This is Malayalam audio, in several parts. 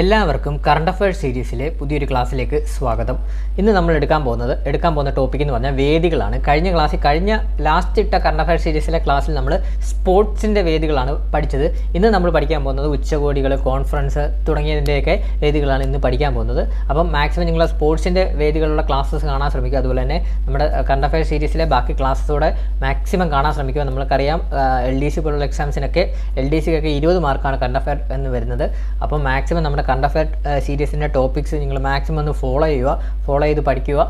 എല്ലാവർക്കും കറണ്ട് അഫയേഴ്സ് സീരീസിലെ പുതിയൊരു ക്ലാസ്സിലേക്ക് സ്വാഗതം. ഇന്ന് നമ്മൾ എടുക്കാൻ പോകുന്നത് എടുക്കാൻ പോകുന്ന ടോപ്പിക് എന്ന് പറഞ്ഞാൽ വേദികളാണ്. കഴിഞ്ഞ ക്ലാസ്സിൽ കഴിഞ്ഞ ലാസ്റ്റ് ഇട്ട കറണ്ട് അഫയേഴ്സ് സീരീസിലെ ക്ലാസ്സിൽ നമ്മൾ സ്പോർട്സിന്റെ വേദികളാണ് പഠിച്ചത്. ഇന്ന് നമ്മൾ പഠിക്കാൻ പോകുന്നത് ഉച്ചകോടികൾ കോൺഫറൻസ് തുടങ്ങിയതിന്റെയൊക്കെ വേദികളാണ് ഇന്ന് പഠിക്കാൻ പോകുന്നത്. അപ്പം മാക്സിമം നിങ്ങൾ സ്പോർട്സിന്റെ വേദികളുള്ള ക്ലാസ്സസ് കാണാൻ ശ്രമിക്കുക. അതുപോലെ തന്നെ നമ്മുടെ കറണ്ട് അഫയേഴ്സ് സീരീസിലെ ബാക്കി ക്ലാസ്സോടെ മാക്സിമം കാണാൻ ശ്രമിക്കുക. നമ്മൾക്കറിയാം എൽ ഡി സി പോലുള്ള എക്സാംസിനൊക്കെ എൽ ഡി സിക്കൊക്കെ ഇരുപത് മാർക്കാണ് കറണ്ട് അഫയർ എന്ന് വരുന്നത്. അപ്പം മാക്സിമം നമ്മുടെ കറണ്ട് അഫയർ സീരീസിന്റെ ടോപ്പിക്സ് നിങ്ങൾ മാക്സിമം ഒന്ന് ഫോളോ ചെയ്യുക ഫോളോ ചെയ്ത് പഠിക്കുക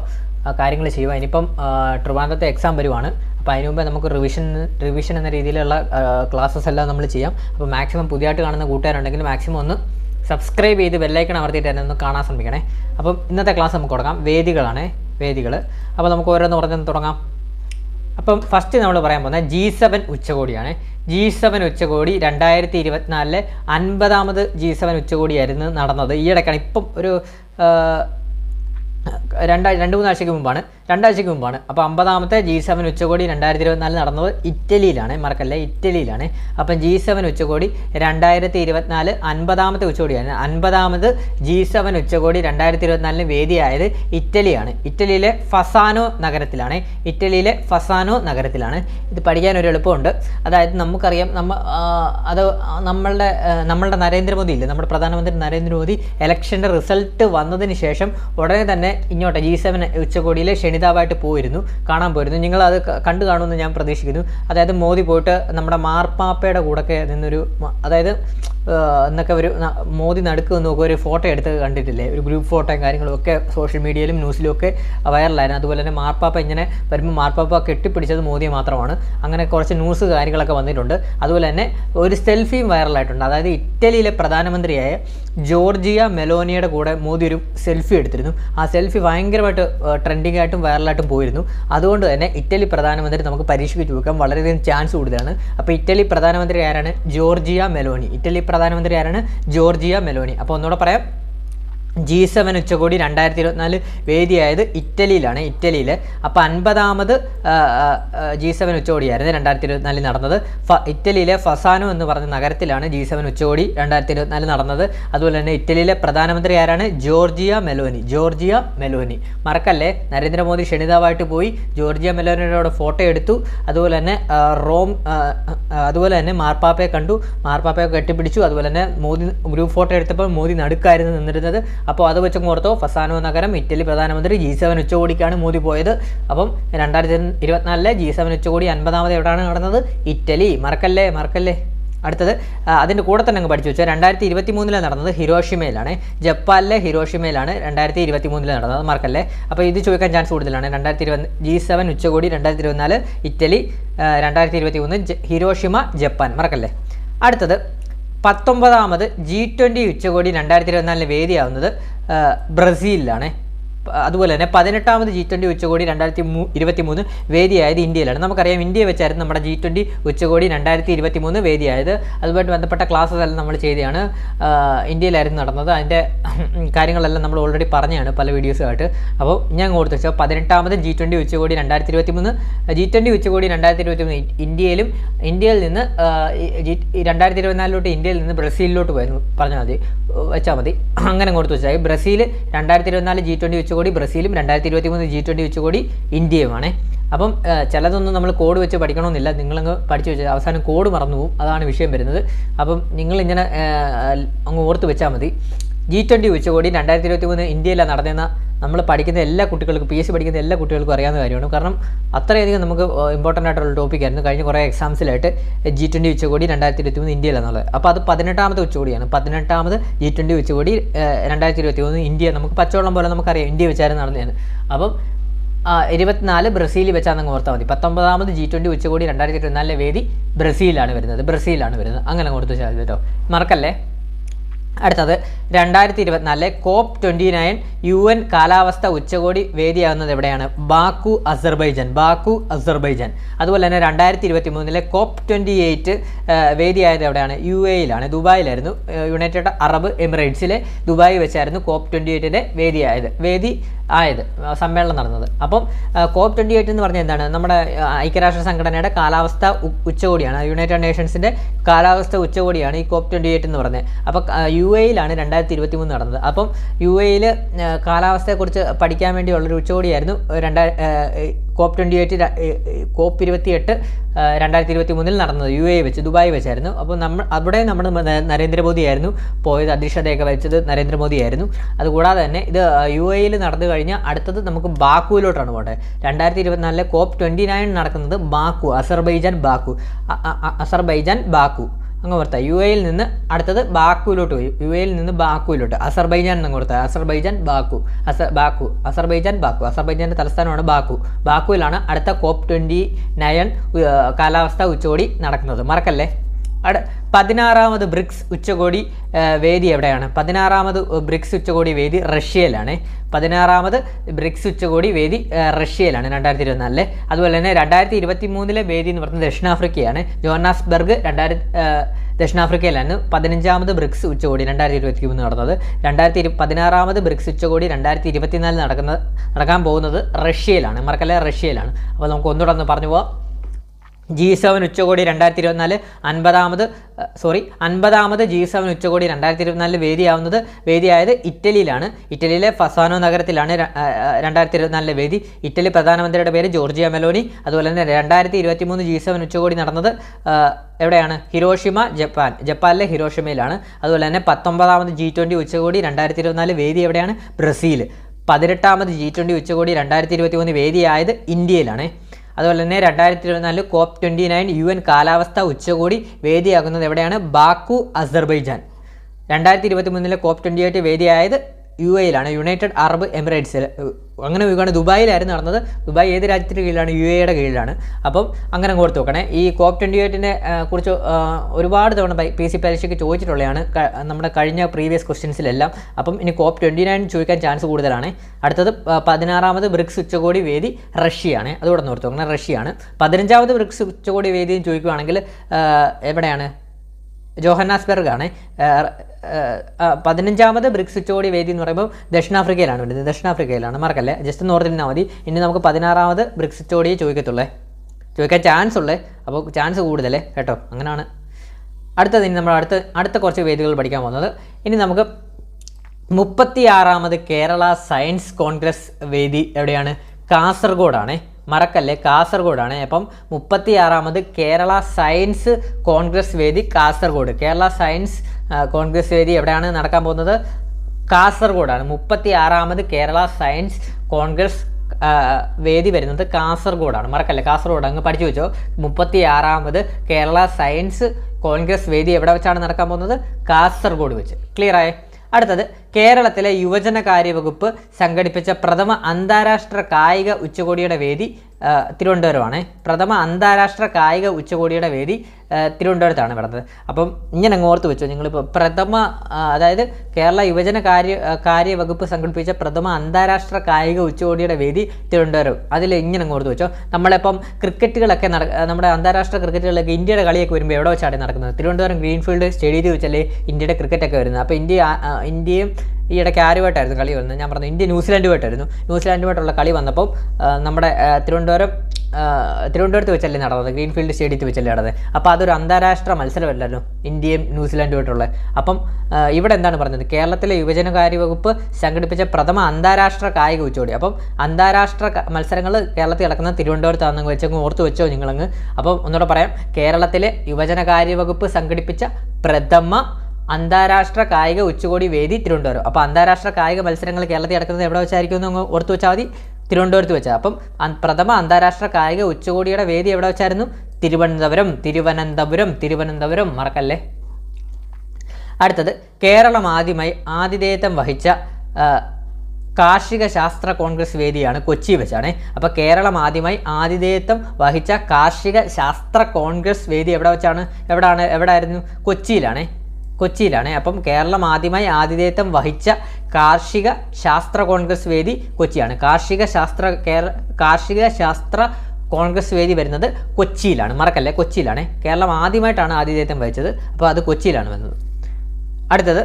കാര്യങ്ങൾ ചെയ്യുക. ഇനിയിപ്പം ട്രിവാൻഡ്രത്തെ എക്സാം വരുവാണ്. അപ്പോൾ അതിന് മുമ്പേ നമുക്ക് റിവിഷൻ റിവിഷൻ എന്ന രീതിയിലുള്ള ക്ലാസ്സസ് എല്ലാം നമ്മൾ ചെയ്യാം. അപ്പോൾ മാക്സിമം പുതിയതായിട്ട് കാണുന്ന കൂട്ടുകാരുണ്ടെങ്കിൽ മാക്സിമം ഒന്ന് സബ്സ്ക്രൈബ് ചെയ്ത് ബെല്ലൈക്കൺ അമർത്തിയിട്ട് തന്നെ ഒന്ന് കാണാൻ ശ്രമിക്കണേ. അപ്പം ഇന്നത്തെ ക്ലാസ് നമുക്ക് തുടങ്ങാം. വേദികളാണ് വേദികൾ അപ്പോൾ നമുക്ക് ഓരോന്ന് പറഞ്ഞൊന്ന് തുടങ്ങാം. അപ്പം ഫസ്റ്റ് നമ്മൾ പറയാൻ പോകുന്നത് ജി സെവൻ ഉച്ചകോടിയാണ്. ജി സെവൻ ഉച്ചകോടി രണ്ടായിരത്തി ഇരുപത്തിനാലിലെ അൻപതാമത് ജി സെവൻ ഉച്ചകോടിയായിരുന്നു നടന്നത്. ഈയിടയ്ക്കാണ് ഇപ്പം ഒരു ആ, രണ്ടാ മൂന്നാഴ്ചയ്ക്ക് മുമ്പാണ്. രണ്ടാഴ്ചയ്ക്ക് മുമ്പാണ്. അപ്പോൾ അമ്പതാമത്തെ ജി സെവൻ ഉച്ചകോടി രണ്ടായിരത്തി ഇരുപത്തിനാലിൽ നടന്നത് ഇറ്റലിയിലാണ്. മറക്കല്ലേ ഇറ്റലിയിലാണ്. അപ്പം ജി സെവൻ ഉച്ചകോടി രണ്ടായിരത്തി ഇരുപത്തിനാല് അൻപതാമത്തെ ഉച്ചകോടിയാണ്. അൻപതാമത് ജി സെവൻ ഉച്ചകോടി രണ്ടായിരത്തി ഇരുപത്തിനാലിന് വേദിയായത് ഇറ്റലിയാണ്. ഇറ്റലിയിലെ ഫസാനോ നഗരത്തിലാണ്. ഇറ്റലിയിലെ ഫസാനോ നഗരത്തിലാണ്. ഇത് പഠിക്കാൻ ഒരു എളുപ്പമുണ്ട്. അതായത് നമുക്കറിയാം നമ്മ അത് നമ്മളുടെ നമ്മളുടെ നരേന്ദ്രമോദി ഇല്ലേ നമ്മുടെ പ്രധാനമന്ത്രി നരേന്ദ്രമോദി ഇലക്ഷന്റെ റിസൾട്ട് വന്നതിന് ശേഷം ഉടനെ തന്നെ ഇങ്ങോട്ട് ജി സെവൻ ഉച്ചകോടിയിൽ ക്ഷണിതാവായിട്ട് പോയിരുന്നു. കാണാൻ പോയിരുന്നു. നിങ്ങൾ അത് കണ്ടു കാണുമെന്ന് ഞാൻ പ്രതീക്ഷിക്കുന്നു. അതായത് മോദി പോയിട്ട് നമ്മുടെ മാർപ്പാപ്പയുടെ കൂടെയൊക്കെ നിന്നൊരു അതായത് എന്നൊക്കെ ഒരു മോദി നടുക്ക് നോക്കുക ഒരു ഫോട്ടോ എടുത്ത് കണ്ടിട്ടില്ലേ? ഒരു ഗ്രൂപ്പ് ഫോട്ടോയും കാര്യങ്ങളും ഒക്കെ സോഷ്യൽ മീഡിയയിലും ന്യൂസിലും ഒക്കെ വൈറലായിരുന്നു. അതുപോലെ തന്നെ മാർപ്പാപ്പ ഇങ്ങനെ വരുമ്പോൾ മാർപ്പാപ്പ കെട്ടിപ്പിടിച്ചത് മോദിയെ മാത്രമാണ്. അങ്ങനെ കുറച്ച് ന്യൂസ് കാര്യങ്ങളൊക്കെ വന്നിട്ടുണ്ട്. അതുപോലെ തന്നെ ഒരു സെൽഫിയും വൈറലായിട്ടുണ്ട്. അതായത് ഇറ്റലിയിലെ പ്രധാനമന്ത്രിയായ ജോർജിയ മെലോനിയുടെ കൂടെ മോദി ഒരു സെൽഫി എടുത്തിരുന്നു. ആ സെൽഫി ഭയങ്കരമായിട്ട് ട്രെൻഡിങ് ആയിട്ടും വൈറലായിട്ടും പോയിരുന്നു. അതുകൊണ്ട് തന്നെ ഇറ്റലി പ്രധാനമന്ത്രി നമുക്ക് പരീക്ഷിച്ച് വെക്കാൻ വളരെയധികം ചാൻസ് കൂടുതലാണ്. അപ്പോൾ ഇറ്റലി പ്രധാനമന്ത്രി ആരാണ്? Georgia Meloni. ഇറ്റലി പ്രധാനമന്ത്രി ആരാണ്? Georgia Meloni. അപ്പോൾ ഒന്നുകൂടെ പറയാം. ജി സെവൻ ഉച്ചകോടി രണ്ടായിരത്തി ഇരുപത്തിനാല് വേദിയായത് ഇറ്റലിയിലാണ് ഇറ്റലിയിൽ അപ്പോൾ അൻപതാമത് ജി സെവൻ ഉച്ചകോടിയായിരുന്നു രണ്ടായിരത്തി ഇരുപത്തിനാലിൽ നടന്നത്. ഫ ഇറ്റലിയിലെ ഫസാനോ എന്ന് പറഞ്ഞ നഗരത്തിലാണ് ജി സെവൻ ഉച്ചകോടി രണ്ടായിരത്തി ഇരുപത്തിനാലിൽ നടന്നത്. അതുപോലെ തന്നെ ഇറ്റലിയിലെ പ്രധാനമന്ത്രി ആരാണ്? Georgia Meloni Georgia Meloni. മറക്കല്ലേ? നരേന്ദ്രമോദി ക്ഷണിതാവായിട്ട് പോയി ജോർജിയ മെലോനിയുടെ ഫോട്ടോ എടുത്തു. അതുപോലെ തന്നെ റോം അതുപോലെ തന്നെ മാർപ്പാപ്പയെ കണ്ടു. മാർപ്പാപ്പയെ കെട്ടിപ്പിടിച്ചു. അതുപോലെ തന്നെ മോദി ഗ്രൂപ്പ് ഫോട്ടോ എടുത്തപ്പോൾ മോദി നടുക്കായിരുന്നു നിന്നിരുന്നത്. അപ്പോൾ അത് വെച്ചും ഓർത്തോ. ഫസാനോ നഗരം ഇറ്റലി പ്രധാനമന്ത്രി ജി സെവൻ ഉച്ചകോടിക്കാണ് മോദി പോയത്. അപ്പം രണ്ടായിരത്തി ഇരുപത്തിനാലിലെ ജി സെവൻ ഉച്ചകോടി അൻപതാമത് എവിടെയാണ് നടന്നത്? ഇറ്റലി. മറക്കല്ലേ മറക്കല്ലേ? അടുത്തത് അതിന്റെ കൂടെ തന്നെ അങ്ങ് പഠിച്ചു വെച്ചാൽ രണ്ടായിരത്തി ഇരുപത്തി മൂന്നിലെ നടന്നത് ഹിരോഷിമയിലാണ്. ജപ്പാനിലെ ഹിരോഷിമയിലാണ് രണ്ടായിരത്തി ഇരുപത്തി മൂന്നിലെ നടന്നത്. മാർക്കല്ലേ അപ്പോൾ ഇത് ചോദിക്കാൻ ചാൻസ് കൂടുതലാണ്. രണ്ടായിരത്തി ഇരുപത് ജി സെവൻ ഉച്ചകോടി രണ്ടായിരത്തി ഇരുപത്തിനാല് ഇറ്റലി രണ്ടായിരത്തി ഇരുപത്തി മൂന്ന് ഹിരോഷിമ ജപ്പാൻ. മറക്കല്ലേ? അടുത്തത് പത്തൊമ്പതാമത് ജി ട്വന്റി ഉച്ചകോടി രണ്ടായിരത്തി ഇരുപത്തിനാലിന് വേദിയാവുന്നത് ബ്രസീലിലാണേ. അതുപോലെ തന്നെ പതിനെട്ടാമത് ജി ട്വന്റി ഉച്ചകോടി രണ്ടായിരത്തി മൂ ഇരുപത്തി മൂന്ന് വേദിയായത് ഇന്ത്യയിലാണ്. നമുക്കറിയാം ഇന്ത്യ വെച്ചായിരുന്നു നമ്മുടെ ജി ട്വന്റി ഉച്ചകോടി രണ്ടായിരത്തി ഇരുപത്തി മൂന്ന് വേദിയായത്. അതുമായിട്ട് ബന്ധപ്പെട്ട ക്ലാസ്സസ് എല്ലാം നമ്മൾ ചെയ്തതാണ്. ഇന്ത്യയിലായിരുന്നു നടന്നത്. അതിന്റെ കാര്യങ്ങളെല്ലാം നമ്മൾ ഓൾറെഡി പറഞ്ഞതാണ് പല വീഡിയോസുമായിട്ട് അപ്പോൾ ഞാൻ കൊടുത്തു വെച്ചാൽ പതിനെട്ടാമത് ജി ട്വന്റി ഉച്ചകോടി രണ്ടായിരത്തി ഇരുപത്തി മൂന്ന് ജി ട്വന്റി ഉച്ചകോടി രണ്ടായിരത്തി ഇരുപത്തി മൂന്ന് ഇന്ത്യയിലും ഇന്ത്യയിൽ നിന്ന് രണ്ടായിരത്തി ഇരുപത്തിനാലിലോട്ട് ഇന്ത്യയിൽ നിന്ന് ബ്രസീലിലോട്ട് പോയിരുന്നു. പറഞ്ഞാൽ മതി വെച്ചാൽ മതി. അങ്ങനെ കൊടുത്തു വെച്ചാൽ ബ്രസീൽ രണ്ടായിരത്തി ഇരുപത്തിനാല് ജി ട്വന്റി ഉച്ചകോടി ബ്രസീലും രണ്ടായിരത്തി ഇരുപത്തി മൂന്ന് ജി ട്വന്റി ഉച്ചകോടി ഇന്ത്യയുമാണ്. അപ്പം ചിലതൊന്നും നമ്മൾ കോഡ് വെച്ച് പഠിക്കണമെന്നില്ല. നിങ്ങളങ്ങ് പഠിച്ചു വെച്ചാൽ അവസാനം കോഡ് മറന്നു പോകും അതാണ് വിഷയം വരുന്നത്. അപ്പം നിങ്ങളിങ്ങനെ അങ്ങ് ഓർത്ത് വെച്ചാൽ മതി. ജി ട്വന്റി ഉച്ചകോടി രണ്ടായിരത്തി ഇരുപത്തി മൂന്ന് ഇന്ത്യയിലാണ് നടന്നതെന്ന് നമ്മൾ പഠിക്കുന്ന എല്ലാ കുട്ടികൾക്കും പി എസ് സി പഠിക്കുന്ന എല്ലാ കുട്ടികൾക്കും അറിയാവുന്ന കാര്യമാണ്. കാരണം അത്രയധികം നമുക്ക് ഇമ്പോർട്ടന്റ് ആയിട്ടുള്ള ടോപ്പിക്കായിരുന്നു കഴിഞ്ഞ കുറേ എക്സാംസിലായിട്ട് ജി ട്വന്റി ഉച്ചകോടി രണ്ടായിരത്തി ഇരുപത്തി മൂന്ന് ഇന്ത്യയിലാണുള്ളത്. അപ്പോൾ അത് പതിനെട്ടാമത്തെ ഉച്ചകോടിയാണ്. പതിനെട്ടാമത് ജി ട്വന്റി ഉച്ചകോടി രണ്ടായിരത്തി ഇരുപത്തി മൂന്ന് ഇന്ത്യ നമുക്ക് പച്ചവെള്ളം പോലെ നമുക്കറിയാം. ഇന്ത്യ വെച്ചായിരുന്നു നടന്നതാണ് അപ്പം ഇരുപത്തിനാല് ബ്രസീലിൽ വെച്ചാണെന്ന് ഓർത്താൽ മതി. പത്തൊമ്പതാമത് ജി ട്വന്റി ഉച്ചകോടി രണ്ടായിരത്തി ഇരുപത്തിനാലിലെ വേദി ബ്രസീലാണ് വരുന്നത്. ബ്രസീലാണ് വരുന്നത്. അങ്ങനെ കൊടുത്തു കേട്ടോ. മറക്കല്ലേ? അടുത്തത് രണ്ടായിരത്തി ഇരുപത്തിനാലിലെ COP twenty nine U N കാലാവസ്ഥ ഉച്ചകോടി വേദിയാകുന്നത് എവിടെയാണ്? Baku Azerbaijan. Baku Azerbaijan. അതുപോലെ തന്നെ രണ്ടായിരത്തി ഇരുപത്തി മൂന്നിലെ കോപ്പ് ട്വന്റി എയ്റ്റ് വേദിയായത് എവിടെയാണ്? യു എയിലാണ്. ദുബായിലായിരുന്നു. യുണൈറ്റഡ് അറബ് എമിറേറ്റ്സിലെ ദുബായി വെച്ചായിരുന്നു കോപ്പ് ട്വന്റി എയ്റ്റിന്റെ വേദിയായത് വേദി ആയത് സമ്മേളനം നടന്നത്. അപ്പം കോപ്പ് ട്വന്റി എയ്റ്റ് എന്ന് പറഞ്ഞാൽ എന്താണ്? നമ്മുടെ ഐക്യരാഷ്ട്ര സംഘടനയുടെ കാലാവസ്ഥ ഉച്ചകോടിയാണ്. യുണൈറ്റഡ് നേഷൻസിന്റെ കാലാവസ്ഥ ഉച്ചകോടിയാണ് ഈ കോപ്പ് ട്വന്റി എയ്റ്റ് എന്ന് പറഞ്ഞത്. അപ്പോൾ യു എയിലാണ് രണ്ടായിരത്തി ഇരുപത്തി മൂന്ന് നടന്നത്. അപ്പം യു എയിൽ കാലാവസ്ഥയെക്കുറിച്ച് പഠിക്കാൻ വേണ്ടിയുള്ളൊരു ഉച്ചകോടിയായിരുന്നു രണ്ടാ കോപ്പ് ട്വന്റി എയ്റ്റ് കോപ്പ് ഇരുപത്തി എട്ട് രണ്ടായിരത്തി ഇരുപത്തി മൂന്നിൽ നടന്നത് യു എ വെച്ച് ദുബായ് വെച്ചായിരുന്നു. അപ്പോൾ നമ്മൾ അവിടെ നമ്മുടെ ന- നരേന്ദ്രമോദിയായിരുന്നു പോയത് അധ്യക്ഷതയൊക്കെ വഹിച്ചത് നരേന്ദ്രമോദിയായിരുന്നു അതുകൂടാതെ തന്നെ ഇത് യു എയിൽ നടന്നു കഴിഞ്ഞാൽ അടുത്തത് നമുക്ക് ബാക്കുവിലോട്ടാണ് പോകേണ്ടത്. രണ്ടായിരത്തി ഇരുപത്തിനാലിലെ കോപ്പ് ട്വന്റി നയൻ നടക്കുന്നത് Baku Azerbaijan Baku Azerbaijan Baku. അങ്ങ് ഓർത്താ യു എയിൽ നിന്ന് അടുത്തത് ബാക്കുവിലോട്ട് പോയി. യു എയിൽ നിന്ന് ബാക്കുവിലോട്ട്. അസർബൈജാൻ എന്നും ഓർത്താ അസർബൈജാൻ ബാക്കു. അസർ ബാക്കു. Azerbaijan Baku. അസർബൈജാന്റെ തലസ്ഥാനമാണ് ബാക്കു. ബാക്കുവിലാണ് അടുത്ത കോപ്പ് ട്വന്റി നയൻ കാലാവസ്ഥ ഉച്ചകോടി നടക്കുന്നത്. മറക്കല്ലേ? അട പതിനാറാമത് ബ്രിക്സ് ഉച്ചകോടി വേദി എവിടെയാണ്? പതിനാറാമത് ബ്രിക്സ് ഉച്ചകോടി വേദി റഷ്യയിലാണ്. പതിനാറാമത് ബ്രിക്സ് ഉച്ചകോടി വേദി റഷ്യയിലാണ് രണ്ടായിരത്തി ഇരുപത്തിനാലിലെ അതുപോലെ തന്നെ രണ്ടായിരത്തി ഇരുപത്തി മൂന്നിലെ വേദി എന്ന് പറയുന്നത് ദക്ഷിണാഫ്രിക്കയാണ്. ജോനാസ്ബർഗ് രണ്ടായിരത്തി ദക്ഷിണാഫ്രിക്കയിലാണ് പതിനഞ്ചാമത് ബ്രിക്സ് ഉച്ചകോടി രണ്ടായിരത്തി ഇരുപത്തി മൂന്ന് നടന്നത്. രണ്ടായിരത്തി ഇരു പതിനാറാമത് ബ്രിക്സ് ഉച്ചകോടി രണ്ടായിരത്തി ഇരുപത്തിനാലിൽ നടക്കുന്നത് നടക്കാൻ പോകുന്നത് റഷ്യയിലാണ് മറക്കല്ലേ റഷ്യയിലാണ്. അപ്പോൾ നമുക്ക് ഒന്നുകൂടെ ഒന്ന് പറഞ്ഞു പോവാം. ജി സെവൻ ഉച്ചകോടി രണ്ടായിരത്തി ഇരുപത്തിനാല് അൻപതാമത് സോറി അൻപതാമത് ജി സെവൻ ഉച്ചകോടി രണ്ടായിരത്തി ഇരുപത്തിനാലിൽ വേദിയാവുന്നത് വേദിയായത് ഇറ്റലിയിലാണ്. ഇറ്റലിയിലെ ഫസാനോ നഗരത്തിലാണ് രണ്ടായിരത്തി ഇരുപത്തിനാലിലെ വേദി. ഇറ്റലി പ്രധാനമന്ത്രിയുടെ പേര് ജോർജിയ മെലോനി. അതുപോലെ തന്നെ രണ്ടായിരത്തി ഇരുപത്തി മൂന്ന് ജി സെവൻ ഉച്ചകോടി നടന്നത് എവിടെയാണ്? Hiroshima Japan. ജപ്പാനിലെ ഹിരോഷിമയിലാണ്. അതുപോലെ തന്നെ പത്തൊമ്പതാമത് ജി ട്വന്റി ഉച്ചകോടി രണ്ടായിരത്തി ഇരുപത്തിനാല് വേദി എവിടെയാണ്? ബ്രസീൽ പതിനെട്ടാമത് ജി ട്വന്റി ഉച്ചകോടി രണ്ടായിരത്തി ഇരുപത്തി മൂന്ന് വേദിയായത് ഇന്ത്യയിലാണ്. അതുപോലെ തന്നെ രണ്ടായിരത്തി ഇരുപത്തിനാലിൽ COP twenty nine U N കാലാവസ്ഥ ഉച്ചകോടി വേദിയാകുന്നത് എവിടെയാണ്? Baku Azerbaijan. രണ്ടായിരത്തി ഇരുപത്തി മൂന്നിലെ കോപ്പ് ട്വന്റി എയ്റ്റ് വേദിയായത് യു എയിലാണ് യുണൈറ്റഡ് അറബ് എമിറേറ്റ്സിൽ അങ്ങനെ നോക്കുകയാണ് ദുബായിലായിരുന്നു നടന്നത്. ദുബായ് ഏത് രാജ്യത്തിന്റെ കീഴിലാണ്? യു എയുടെ കീഴിലാണ്. അപ്പം അങ്ങനെ കൊടുത്ത് നോക്കണേ. ഈ കോപ്പ് ട്വന്റി എയ്റ്റിനെ കുറിച്ച് ഒരുപാട് തവണ പി സി പരീക്ഷയ്ക്ക് ചോദിച്ചിട്ടുള്ളതാണ് നമ്മുടെ കഴിഞ്ഞ പ്രീവിയസ് ക്വസ്റ്റ്യൻസിലെല്ലാം അപ്പം ഇനി കോപ്പ് ട്വന്റി നയൻ ചോദിക്കാൻ ചാൻസ് കൂടുതലാണ്. അടുത്തത് പതിനാറാമത് ബ്രിക്സ് ഉച്ചകോടി വേദി റഷ്യയാണ്. അതുകൂടെ നോർത്ത് നോക്കണം റഷ്യയാണ്. പതിനഞ്ചാമത് ബ്രിക്സ് ഉച്ചകോടി വേദി ചോദിക്കുകയാണെങ്കിൽ എവിടെയാണ്? ജോഹന്നാസ്ബർഗ് ആണ് പതിനഞ്ചാമത് ബ്രിക്സ് ഉച്ചകോടി വേദി എന്ന് പറയുമ്പോൾ ദക്ഷിണാഫ്രിക്കയിലാണ് വരുന്നത്. ദക്ഷിണാഫ്രിക്കയിലാണ്. മറക്കല്ലേ? ജസ്റ്റ് ഒന്ന് ഓർത്തിരുന്നാൽ മതി. ഇനി നമുക്ക് പതിനാറാമത് ബ്രിക്സ് ഉച്ചകോടിയെ ചോദിക്കത്തുള്ളേ. ചോദിക്കാൻ ചാൻസ് ഉള്ളേ. അപ്പോൾ ചാൻസ് കൂടുതലേ. കേട്ടോ? അങ്ങനെയാണ് അടുത്തത് ഇനി നമ്മൾ അടുത്ത അടുത്ത കുറച്ച് വേദികൾ പഠിക്കാൻ പോകുന്നത്. ഇനി നമുക്ക് മുപ്പത്തിയാറാമത് കേരള സയൻസ് കോൺഗ്രസ് വേദി എവിടെയാണ്? കാസർഗോഡാണ്. മറക്കല്ലേ? കാസർഗോഡാണ്. അപ്പം മുപ്പത്തിയാറാമത് കേരള സയൻസ് കോൺഗ്രസ് വേദി കാസർഗോഡ്. കേരള സയൻസ് കോൺഗ്രസ് വേദി എവിടെയാണ് നടക്കാൻ പോകുന്നത്? കാസർഗോഡാണ്. മുപ്പത്തി ആറാമത് കേരള സയൻസ് കോൺഗ്രസ് വേദി വരുന്നത് കാസർഗോഡാണ്. മറക്കല്ലേ? കാസർഗോഡ് അങ്ങ് പഠിച്ചു വെച്ചോ. മുപ്പത്തി ആറാമത് കേരള സയൻസ് കോൺഗ്രസ് വേദി എവിടെ വെച്ചാണ് നടക്കാൻ പോകുന്നത്? കാസർഗോഡ് വെച്ച്. ക്ലിയർ ആയേ അടുത്തത് കേരളത്തിലെ യുവജന കാര്യവകുപ്പ് സംഘടിപ്പിച്ച പ്രഥമ അന്താരാഷ്ട്ര കായിക ഉച്ചകോടിയുടെ വേദി തിരുവനന്തപുരമാണ്. പ്രഥമ അന്താരാഷ്ട്ര കായിക ഉച്ചകോടിയുടെ വേദി തിരുവനന്തപുരത്താണ് നടന്നത്. അപ്പം ഇങ്ങനെ അങ്ങ് ഓർത്ത് വെച്ചോ നിങ്ങളിപ്പോൾ പ്രഥമ അതായത് കേരള യുവജന കാര്യ കാര്യവകുപ്പ് സംഘടിപ്പിച്ച പ്രഥമ അന്താരാഷ്ട്ര കായിക ഉച്ചകോടിയുടെ വേദി തിരുവനന്തപുരം. അതിൽ ഇങ്ങനെ അങ്ങ് ഓർത്ത് വെച്ചോ നമ്മളിപ്പം ക്രിക്കറ്റുകളൊക്കെ നട നമ്മുടെ അന്താരാഷ്ട്ര ക്രിക്കറ്റുകളൊക്കെ ഇന്ത്യയുടെ കളിയൊക്കെ വരുമ്പോൾ എവിടെ വെച്ചാണ് നടക്കുന്നത്? തിരുവനന്തപുരം ഗ്രീൻഫീൽഡ് സ്റ്റേഡിയത്തിൽ വെച്ചല്ലേ ഇന്ത്യയുടെ ക്രിക്കറ്റൊക്കെ വരുന്നത്? അപ്പോൾ ഇന്ത്യ ഇന്ത്യയും ഈ ഇടയ്ക്ക് ആരുമായിട്ടായിരുന്നു കളി വരുന്നത് ഞാൻ പറഞ്ഞു ഇന്ത്യ ന്യൂസിലാൻഡുമായിട്ടായിരുന്നു. ന്യൂസിലാൻഡുമായിട്ടുള്ള കളി വന്നപ്പോൾ നമ്മുടെ തിരുവനന്തപുരം തിരുവനന്തപുരത്ത് വെച്ചല്ലേ നടന്നത്? ഗ്രീൻഫീൽഡ് സ്റ്റേഡിയത്തിൽ വെച്ചല്ലേ നടന്നത്? അപ്പോൾ അതൊരു അന്താരാഷ്ട്ര മത്സരമല്ലായിരുന്നു ഇന്ത്യയും ന്യൂസിലാൻഡുമായിട്ടുള്ള. അപ്പം ഇവിടെ എന്താണ് പറഞ്ഞത്? കേരളത്തിലെ യുവജനകാര്യ വകുപ്പ് സംഘടിപ്പിച്ച പ്രഥമ അന്താരാഷ്ട്ര കായിക ഉച്ചകോടി. അപ്പം അന്താരാഷ്ട്ര മത്സരങ്ങൾ കേരളത്തിൽ നടക്കുന്ന തിരുവനന്തപുരത്താണെന്ന് വെച്ചങ്ങ് ഓർത്ത് വെച്ചോ നിങ്ങളങ്ങ്. അപ്പം ഒന്നുകൂടെ പറയാം കേരളത്തിലെ യുവജനകാര്യ വകുപ്പ് സംഘടിപ്പിച്ച പ്രഥമ അന്താരാഷ്ട്ര കായിക ഉച്ചകോടി വേദി തിരുവനന്തപുരം. അപ്പോൾ അന്താരാഷ്ട്ര കായിക മത്സരങ്ങൾ കേരളത്തിൽ നടക്കുന്നത് എവിടെ വെച്ചായിരിക്കും എന്ന് ഓർത്തു വെച്ചാൽ മതി? തിരുവനന്തപുരത്ത് വെച്ചാൽ അപ്പം പ്രഥമ അന്താരാഷ്ട്ര കായിക ഉച്ചകോടിയുടെ വേദി എവിടെ വെച്ചായിരുന്നു? തിരുവനന്തപുരം തിരുവനന്തപുരം തിരുവനന്തപുരം. മറക്കല്ലേ? അടുത്തത് കേരളം ആദ്യമായി ആതിഥേയത്വം വഹിച്ച കാർഷിക ശാസ്ത്ര കോൺഗ്രസ് വേദിയാണ് കൊച്ചി വെച്ചാണ്. അപ്പോൾ കേരളം ആദ്യമായി ആതിഥേയത്വം വഹിച്ച കാർഷിക ശാസ്ത്ര കോൺഗ്രസ് വേദി എവിടെ വെച്ചാണ്? എവിടെയാണ് എവിടെ ആയിരുന്നു കൊച്ചിയിലാണ്. കൊച്ചിയിലാണ്. അപ്പം കേരളം ആദ്യമായി ആതിഥേയത്വം വഹിച്ച കാർഷിക ശാസ്ത്ര കോൺഗ്രസ് വേദി കൊച്ചിയാണ്. കാർഷിക ശാസ്ത്ര കേര കാർഷിക ശാസ്ത്ര കോൺഗ്രസ് വേദി വരുന്നത് കൊച്ചിയിലാണ്. മറക്കല്ലേ? കൊച്ചിയിലാണ്. കേരളം ആദ്യമായിട്ടാണ് ആതിഥേയത്വം വഹിച്ചത്. അപ്പോൾ അത് കൊച്ചിയിലാണ് വരുന്നത് അടുത്തത്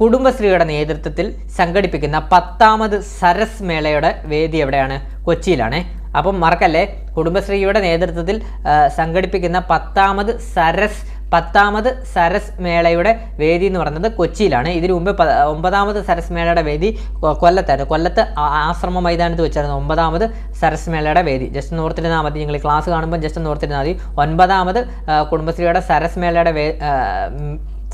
കുടുംബശ്രീയുടെ നേതൃത്വത്തിൽ സംഘടിപ്പിക്കുന്ന പത്താമത് സരസ് മേളയുടെ വേദി എവിടെയാണ്? കൊച്ചിയിലാണ്. അപ്പം മറക്കല്ലേ? കുടുംബശ്രീയുടെ നേതൃത്വത്തിൽ സംഘടിപ്പിക്കുന്ന പത്താമത് സരസ് പത്താമത് സരസ് മേളയുടെ വേദി എന്ന് പറയുന്നത് കൊച്ചിയിലാണ്. ഇതിനു മുമ്പ് ഒമ്പതാമത് സരസ് മേളയുടെ വേദി കൊല്ലത്തായിരുന്നു. കൊല്ലത്ത് ആശ്രമ മൈതാനത്ത് വെച്ചായിരുന്നു ഒമ്പതാമത് സരസ് മേളയുടെ വേദി. ജസ്റ്റ് നോർത്തിരുന്നാൽ മതി. നിങ്ങൾ ക്ലാസ് കാണുമ്പോൾ ജസ്റ്റ് നോർത്തിരുന്നാൽ മതി. ഒൻപതാമത് കുടുംബശ്രീയുടെ സരസ് മേളയുടെ വേ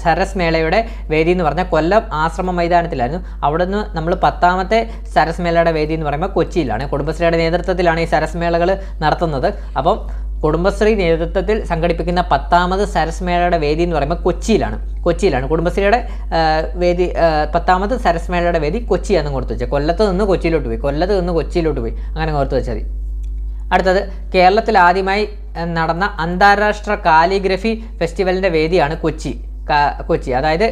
സരസ് മേളയുടെ വേദി എന്ന് പറഞ്ഞാൽ കൊല്ലം ആശ്രമ മൈതാനത്തിലായിരുന്നു. അവിടെ നിന്ന് നമ്മൾ പത്താമത്തെ സരസ് മേളയുടെ വേദി എന്ന് പറയുമ്പോൾ കൊച്ചിയിലാണ്. കുടുംബശ്രീയുടെ നേതൃത്വത്തിലാണ് ഈ സരസ് മേളകൾ നടത്തുന്നത്. അപ്പം കുടുംബശ്രീ നേതൃത്വത്തിൽ സംഘടിപ്പിക്കുന്ന പത്താമത് സരസ് മേളയുടെ വേദി എന്ന് പറയുമ്പോൾ കൊച്ചിയിലാണ്. കൊച്ചിയിലാണ്. കുടുംബശ്രീയുടെ വേദി പത്താമത് സരസ് മേളയുടെ വേദി കൊച്ചിയാണെന്ന് കൊടുത്തു വെച്ചാൽ കൊല്ലത്ത് നിന്ന് കൊച്ചിയിലോട്ട് പോയി. കൊല്ലത്ത് നിന്ന് കൊച്ചിയിലോട്ട് പോയി. അങ്ങനെ ഓർത്ത് വെച്ചാൽ മതി. അടുത്തത് കേരളത്തിൽ ആദ്യമായി നടന്ന അന്താരാഷ്ട്ര കാലിഗ്രഫി ഫെസ്റ്റിവലിന്റെ വേദിയാണ് കൊച്ചി. കൊച്ചി. അതായത്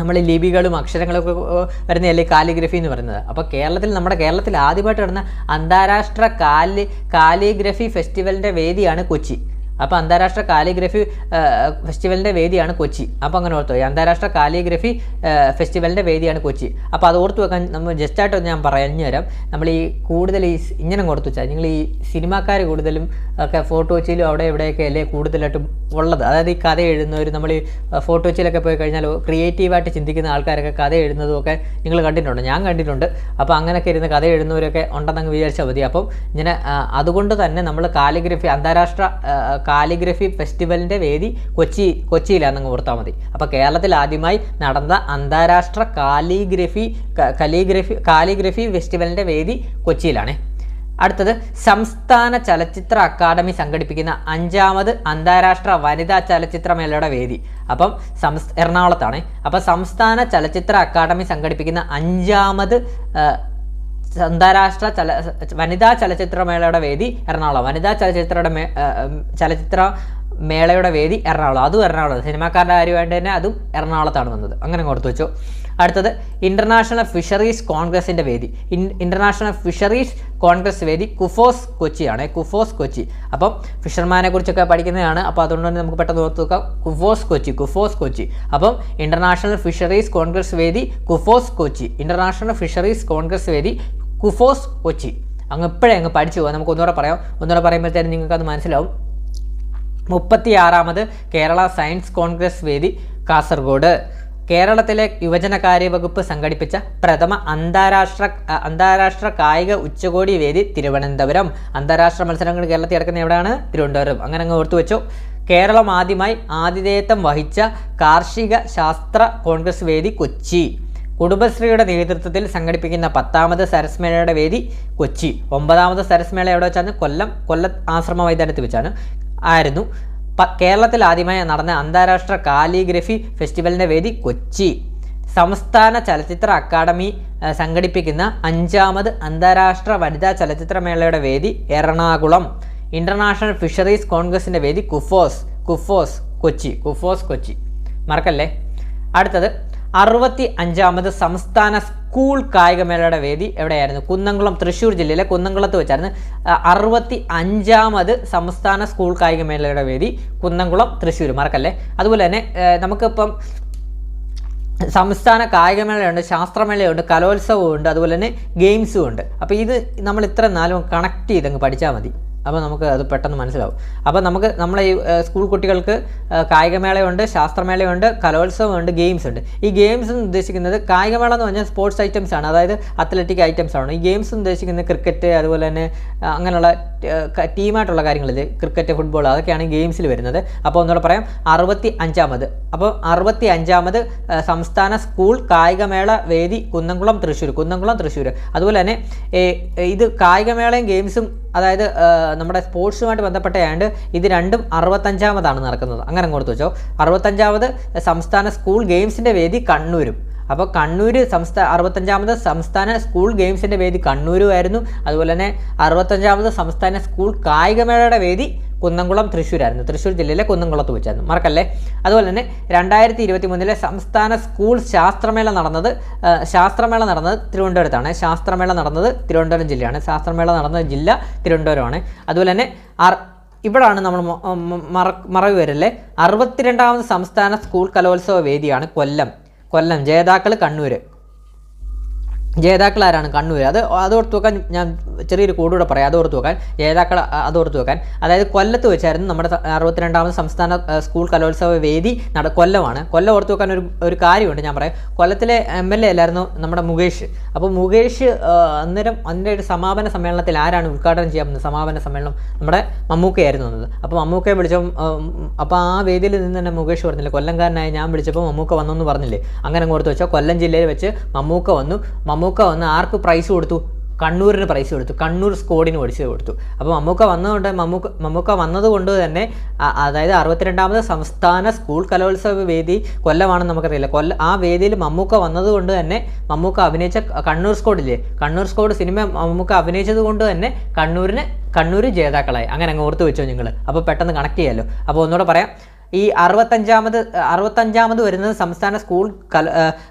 നമ്മൾ ലിപികളും അക്ഷരങ്ങളൊക്കെ വരുന്നതല്ലേ കാലിഗ്രഫി എന്ന് പറയുന്നത്. അപ്പോൾ കേരളത്തിൽ നമ്മുടെ കേരളത്തിൽ ആദ്യമായിട്ട് നടന്ന അന്താരാഷ്ട്ര കാലി കാലിഗ്രഫി ഫെസ്റ്റിവലിന്റെ വേദിയാണ് കൊച്ചി. അപ്പോൾ അന്താരാഷ്ട്ര കാലിഗ്രഫി ഫെസ്റ്റിവലിന്റെ വേദിയാണ് കൊച്ചി. അപ്പോൾ അങ്ങനെ ഓർത്തു അന്താരാഷ്ട്ര കാലിഗ്രഫി ഫെസ്റ്റിവലിന്റെ വേദിയാണ് കൊച്ചി. അപ്പോൾ അത് ഓർത്ത് വെക്കാൻ നമ്മൾ ജസ്റ്റ് ആയിട്ട് ഞാൻ പറഞ്ഞു തരാം. നമ്മൾ ഈ കൂടുതൽ ഈ ഇങ്ങനെ ഓർത്ത് വെച്ചാൽ നിങ്ങൾ ഈ സിനിമാക്കാർ കൂടുതലും ഒക്കെ ഫോട്ടോ വെച്ചിലും അവിടെ എവിടെയൊക്കെ അല്ലേ കൂടുതലായിട്ടും ഉള്ളത്? അതായത് ഈ കഥ എഴുതുന്നവർ നമ്മൾ ഈ ഫോട്ടോ വെച്ചിലൊക്കെ പോയി കഴിഞ്ഞാൽ ക്രിയേറ്റീവായിട്ട് ചിന്തിക്കുന്ന ആൾക്കാരൊക്കെ കഥ എഴുതുന്നതും ഒക്കെ നിങ്ങൾ കണ്ടിട്ടുണ്ട്. ഞാൻ കണ്ടിട്ടുണ്ട്. അപ്പോൾ അങ്ങനെയൊക്കെ ഇരുന്ന് കഥ എഴുതുന്നവരൊക്കെ ഉണ്ടെന്നങ്ങ് വിചാരിച്ചാൽ മതി. അപ്പം ഇങ്ങനെ അതുകൊണ്ട് തന്നെ നമ്മൾ കാലിഗ്രഫി അന്താരാഷ്ട്ര കാലിഗ്രഫി ഫെസ്റ്റിവലിന്റെ വേദി കൊച്ചി കൊച്ചിയിലാണെന്ന് ഓർത്താൽ മതി. അപ്പോൾ കേരളത്തിൽ ആദ്യമായി നടന്ന അന്താരാഷ്ട്ര കാലിഗ്രഫി കലിഗ്രഫി കാലിഗ്രഫി ഫെസ്റ്റിവലിന്റെ വേദി കൊച്ചിയിലാണ്. അടുത്തത് സംസ്ഥാന ചലച്ചിത്ര അക്കാദമി സംഘടിപ്പിക്കുന്ന അഞ്ചാമത് അന്താരാഷ്ട്ര വനിതാ ചലച്ചിത്രമേളയുടെ വേദി. അപ്പം സംസ് എറണാകുളത്താണ്. അപ്പം സംസ്ഥാന ചലച്ചിത്ര അക്കാദമി സംഘടിപ്പിക്കുന്ന അഞ്ചാമത് അന്താരാഷ്ട്ര ചല വനിതാ ചലച്ചിത്രമേളയുടെ വേദി എറണാകുളം. വനിതാ ചലച്ചിത്രയുടെ ചലച്ചിത്ര മേളയുടെ വേദി എറണാകുളം. അതും എറണാകുളം. സിനിമാക്കാരുടെ കാര്യമായിട്ട് തന്നെ അതും എറണാകുളത്താണ് വന്നത്. അങ്ങനെ ഓർത്ത് വെച്ചു അടുത്തത് ഇന്റർനാഷണൽ ഫിഷറീസ് കോൺഗ്രസിന്റെ വേദി. ഇൻ ഇന്റർനാഷണൽ ഫിഷറീസ് കോൺഗ്രസ് വേദി കുഫോസ് കൊച്ചിയാണ്. കുഫോസ് കൊച്ചി. അപ്പം ഫിഷർമാനെ കുറിച്ചൊക്കെ പഠിക്കുന്നതാണ്. അപ്പോൾ അതുകൊണ്ട് തന്നെ നമുക്ക് പെട്ടെന്ന് ഓർത്ത് നോക്കാം. കുഫോസ് കൊച്ചി കുഫോസ് കൊച്ചി. അപ്പം ഇന്റർനാഷണൽ ഫിഷറീസ് കോൺഗ്രസ് വേദി KUFOS Kochi. International fisheries congress വേദി കുഫോസ് കൊച്ചി. അങ്ങ് ഇപ്പോഴേ അങ്ങ് പഠിച്ചു പോകാം നമുക്ക് ഒന്നുകൂടെ പറയാം. ഒന്നുകൂടെ പറയുമ്പോഴത്തേനും നിങ്ങൾക്ക് അത് മനസ്സിലാവും. മുപ്പത്തിയാറാമത് കേരള സയൻസ് കോൺഗ്രസ് വേദി കാസർഗോഡ്. കേരളത്തിലെ യുവജനകാര്യ വകുപ്പ് സംഘടിപ്പിച്ച പ്രഥമ അന്താരാഷ്ട്ര അന്താരാഷ്ട്ര കായിക ഉച്ചകോടി വേദി തിരുവനന്തപുരം. അന്താരാഷ്ട്ര മത്സരങ്ങൾ കേരളത്തിൽ നടക്കുന്ന എവിടെയാണ്? തിരുവനന്തപുരം. അങ്ങനെ അങ്ങ് ഓർത്തു വെച്ചു. കേരളം ആദ്യമായി ആതിഥേയത്വം വഹിച്ച കാർഷിക ശാസ്ത്ര കോൺഗ്രസ് വേദി കൊച്ചി. കുടുംബശ്രീയുടെ നേതൃത്വത്തിൽ സംഘടിപ്പിക്കുന്ന പത്താമത് സരസ്മേളയുടെ വേദി കൊച്ചി. ഒമ്പതാമത് സരസ്മേള എവിടെ വെച്ചാണ്? കൊല്ലം കൊല്ലം ആശ്രമ മൈതാനത്ത് വെച്ചാണ് ആയിരുന്നു. കേരളത്തിൽ ആദ്യമായി നടന്ന അന്താരാഷ്ട്ര കാലിഗ്രഫി ഫെസ്റ്റിവലിന്റെ വേദി കൊച്ചി. സംസ്ഥാന ചലച്ചിത്ര അക്കാദമി സംഘടിപ്പിക്കുന്ന അഞ്ചാമത് അന്താരാഷ്ട്ര വനിതാ ചലച്ചിത്രമേളയുടെ വേദി എറണാകുളം. ഇന്റർനാഷണൽ ഫിഷറീസ് കോൺഗ്രസിന്റെ വേദി കുഫോസ് കുഫോസ് കൊച്ചി കുഫോസ് കൊച്ചി. മറക്കല്ലേ? അടുത്തത് അറുപത്തി അഞ്ചാമത് സംസ്ഥാന സ്കൂൾ കായികമേളയുടെ വേദി എവിടെയായിരുന്നു? കുന്നംകുളം തൃശ്ശൂർ ജില്ലയിലെ കുന്നംകുളത്ത് വെച്ചായിരുന്നു. അറുപത്തി അഞ്ചാമത് സംസ്ഥാന സ്കൂൾ കായികമേളയുടെ വേദി കുന്നംകുളം തൃശ്ശൂർ മറക്കല്ലേ? അതുപോലെ തന്നെ നമുക്കിപ്പം സംസ്ഥാന കായികമേളയുണ്ട് ശാസ്ത്രമേളയുണ്ട് കലോത്സവമുണ്ട് അതുപോലെ തന്നെ ഗെയിംസും ഉണ്ട് അപ്പോൾ ഇത് നമ്മൾ ഇത്ര നാലും കണക്ട് ചെയ്തങ്ങ് പഠിച്ചാൽ മതി. അപ്പോൾ നമുക്ക് അത് പെട്ടെന്ന് മനസ്സിലാവും. അപ്പോൾ നമുക്ക് നമ്മളെ ഈ സ്കൂൾ കുട്ടികൾക്ക് കായികമേളയുണ്ട് ശാസ്ത്രമേളയുണ്ട് കലോത്സവമുണ്ട് ഗെയിംസ് ഉണ്ട് ഈ ഗെയിംസ് എന്ന് ഉദ്ദേശിക്കുന്നത് കായികമേള എന്ന് പറഞ്ഞാൽ സ്പോർട്സ് ഐറ്റംസ് ആണ്. അതായത് അത്ലറ്റിക് ഐറ്റംസ് ആണ്. ഈ ഗെയിംസ് എന്ന് ഉദ്ദേശിക്കുന്നത് ക്രിക്കറ്റ് അതുപോലെ തന്നെ അങ്ങനെയുള്ള ടീമായിട്ടുള്ള കാര്യങ്ങൾ ക്രിക്കറ്റ് ഫുട്ബോൾ അതൊക്കെയാണ് ഗെയിംസിൽ വരുന്നത്. അപ്പോൾ ഒന്നുകൂടെ പറയാം. അറുപത്തി അഞ്ചാമത് അപ്പോൾ അറുപത്തി അഞ്ചാമത് സംസ്ഥാന സ്കൂൾ കായികമേള വേദി കുന്നംകുളം തൃശ്ശൂർ. കുന്നംകുളം തൃശ്ശൂർ. അതുപോലെ തന്നെ ഇത് കായികമേളയും ഗെയിംസും അതായത് നമ്മുടെ സ്പോർട്സുമായിട്ട് ബന്ധപ്പെട്ടായതുകൊണ്ട് ഇത് രണ്ടും അറുപത്തഞ്ചാമതാണ് നടക്കുന്നത്. അങ്ങനെ അങ്ങോട്ട് വെച്ചോ. അറുപത്തഞ്ചാമത് സംസ്ഥാന സ്കൂൾ ഗെയിംസിന്റെ വേദി കണ്ണൂരും. അപ്പോൾ കണ്ണൂർ സംസ്ഥാന അറുപത്തഞ്ചാമത് സംസ്ഥാന സ്കൂൾ ഗെയിംസിന്റെ വേദി കണ്ണൂരുമായിരുന്നു. അതുപോലെ തന്നെ അറുപത്തഞ്ചാമത് സംസ്ഥാന സ്കൂൾ കായികമേളയുടെ വേദി കുന്നംകുളം തൃശ്ശൂരായിരുന്നു. തൃശ്ശൂർ ജില്ലയിലെ കുന്നംകുളത്ത് വെച്ചായിരുന്നു. മറക്കല്ലേ? അതുപോലെ തന്നെ രണ്ടായിരത്തി ഇരുപത്തി മൂന്നിലെ സംസ്ഥാന സ്കൂൾ ശാസ്ത്രമേള നടന്നത് ശാസ്ത്രമേള നടന്നത് തിരുവനന്തപുരത്താണ്. ശാസ്ത്രമേള നടന്നത് തിരുവനന്തപുരം ജില്ലയാണ്. ശാസ്ത്രമേള നടന്ന ജില്ല തിരുവനന്തപുരമാണ്. അതുപോലെ തന്നെ ഇവിടാണ് നമ്മൾ മറ മറവി വരല്ലേ അറുപത്തിരണ്ടാമത് സംസ്ഥാന സ്കൂൾ കലോത്സവ വേദിയാണ് കൊല്ലം. കൊല്ലം. ജേതാക്കൾ കണ്ണൂർ ജേതാക്കൾ ആരാണ് കണ്ണൂർ അത് അതോർത്തൊക്കെ ഞാൻ ചെറിയൊരു കൂടെ പറയാം. അത് ഓർത്ത് വെക്കാൻ. ജേതാക്കൾ അതോർത്ത് വെക്കാൻ. അതായത് കൊല്ലത്ത് വെച്ചായിരുന്നു നമ്മുടെ അറുപത്തിരണ്ടാമത് സംസ്ഥാന സ്കൂൾ കലോത്സവ വേദി നട കൊല്ലമാണ്. കൊല്ലം ഓർത്ത് വെക്കാൻ ഒരു ഒരു കാര്യമുണ്ട് ഞാൻ പറയാം. കൊല്ലത്തിലെ എം എൽ എ അല്ലായിരുന്നു നമ്മുടെ മുകേഷ്. അപ്പോൾ മുകേഷ് അന്നേരം അതിന്റെ ഒരു സമാപന സമ്മേളനത്തിൽ ആരാണ് ഉദ്ഘാടനം ചെയ്യാൻ പോകുന്നത് സമാപന സമ്മേളനം നമ്മുടെ മമ്മൂക്കയായിരുന്നു വന്നത്. അപ്പോൾ മമ്മൂക്കയെ വിളിച്ചപ്പോൾ അപ്പോൾ ആ വേദിയിൽ നിന്ന് തന്നെ മുകേഷ് പറഞ്ഞില്ലേ കൊല്ലംകാരനായി ഞാൻ വിളിച്ചപ്പോൾ മമ്മൂക്ക വന്നു എന്ന് പറഞ്ഞില്ലേ? അങ്ങനെ അങ്ങ് ഓർത്ത് വെച്ചാൽ കൊല്ലം ജില്ലയിൽ വെച്ച് മമ്മൂക്ക വന്നു. മമ്മൂക്ക വന്ന് ആർക്ക് പ്രൈസ് കൊടുത്തു? കണ്ണൂരിന് പ്രൈസ് കൊടുത്തു. കണ്ണൂർ സ്കോഡിന് പഠിച്ചത് കൊടുത്തു. അപ്പോൾ മമ്മൂക്ക വന്നതുകൊണ്ട് മമ്മൂക്ക മമ്മൂക്ക വന്നതുകൊണ്ട് തന്നെ അതായത് അറുപത്തിരണ്ടാമത് സംസ്ഥാന സ്കൂൾ കലോത്സവ വേദി കൊല്ലമാണെന്ന് നമുക്കറിയില്ല. കൊല്ല ആ വേദിയിൽ മമ്മൂക്ക വന്നതുകൊണ്ട് തന്നെ മമ്മൂക്ക അഭിനയിച്ച കണ്ണൂർ സ്കോഡില്ലേ കണ്ണൂർ സ്കോഡ് സിനിമ മമ്മൂക്ക അഭിനയിച്ചത് കൊണ്ട് തന്നെ കണ്ണൂരിന് കണ്ണൂർ ജേതാക്കളായി. അങ്ങനെ അങ്ങ് ഓർത്ത് വെച്ചോ നിങ്ങൾ അപ്പോൾ പെട്ടെന്ന് കണക്ട് ചെയ്യാമല്ലോ അപ്പോൾ ഒന്നുകൂടെ പറയാം. ഈ അറുപത്തഞ്ചാമത് അറുപത്തഞ്ചാമത് വരുന്നത് സംസ്ഥാന സ്കൂൾ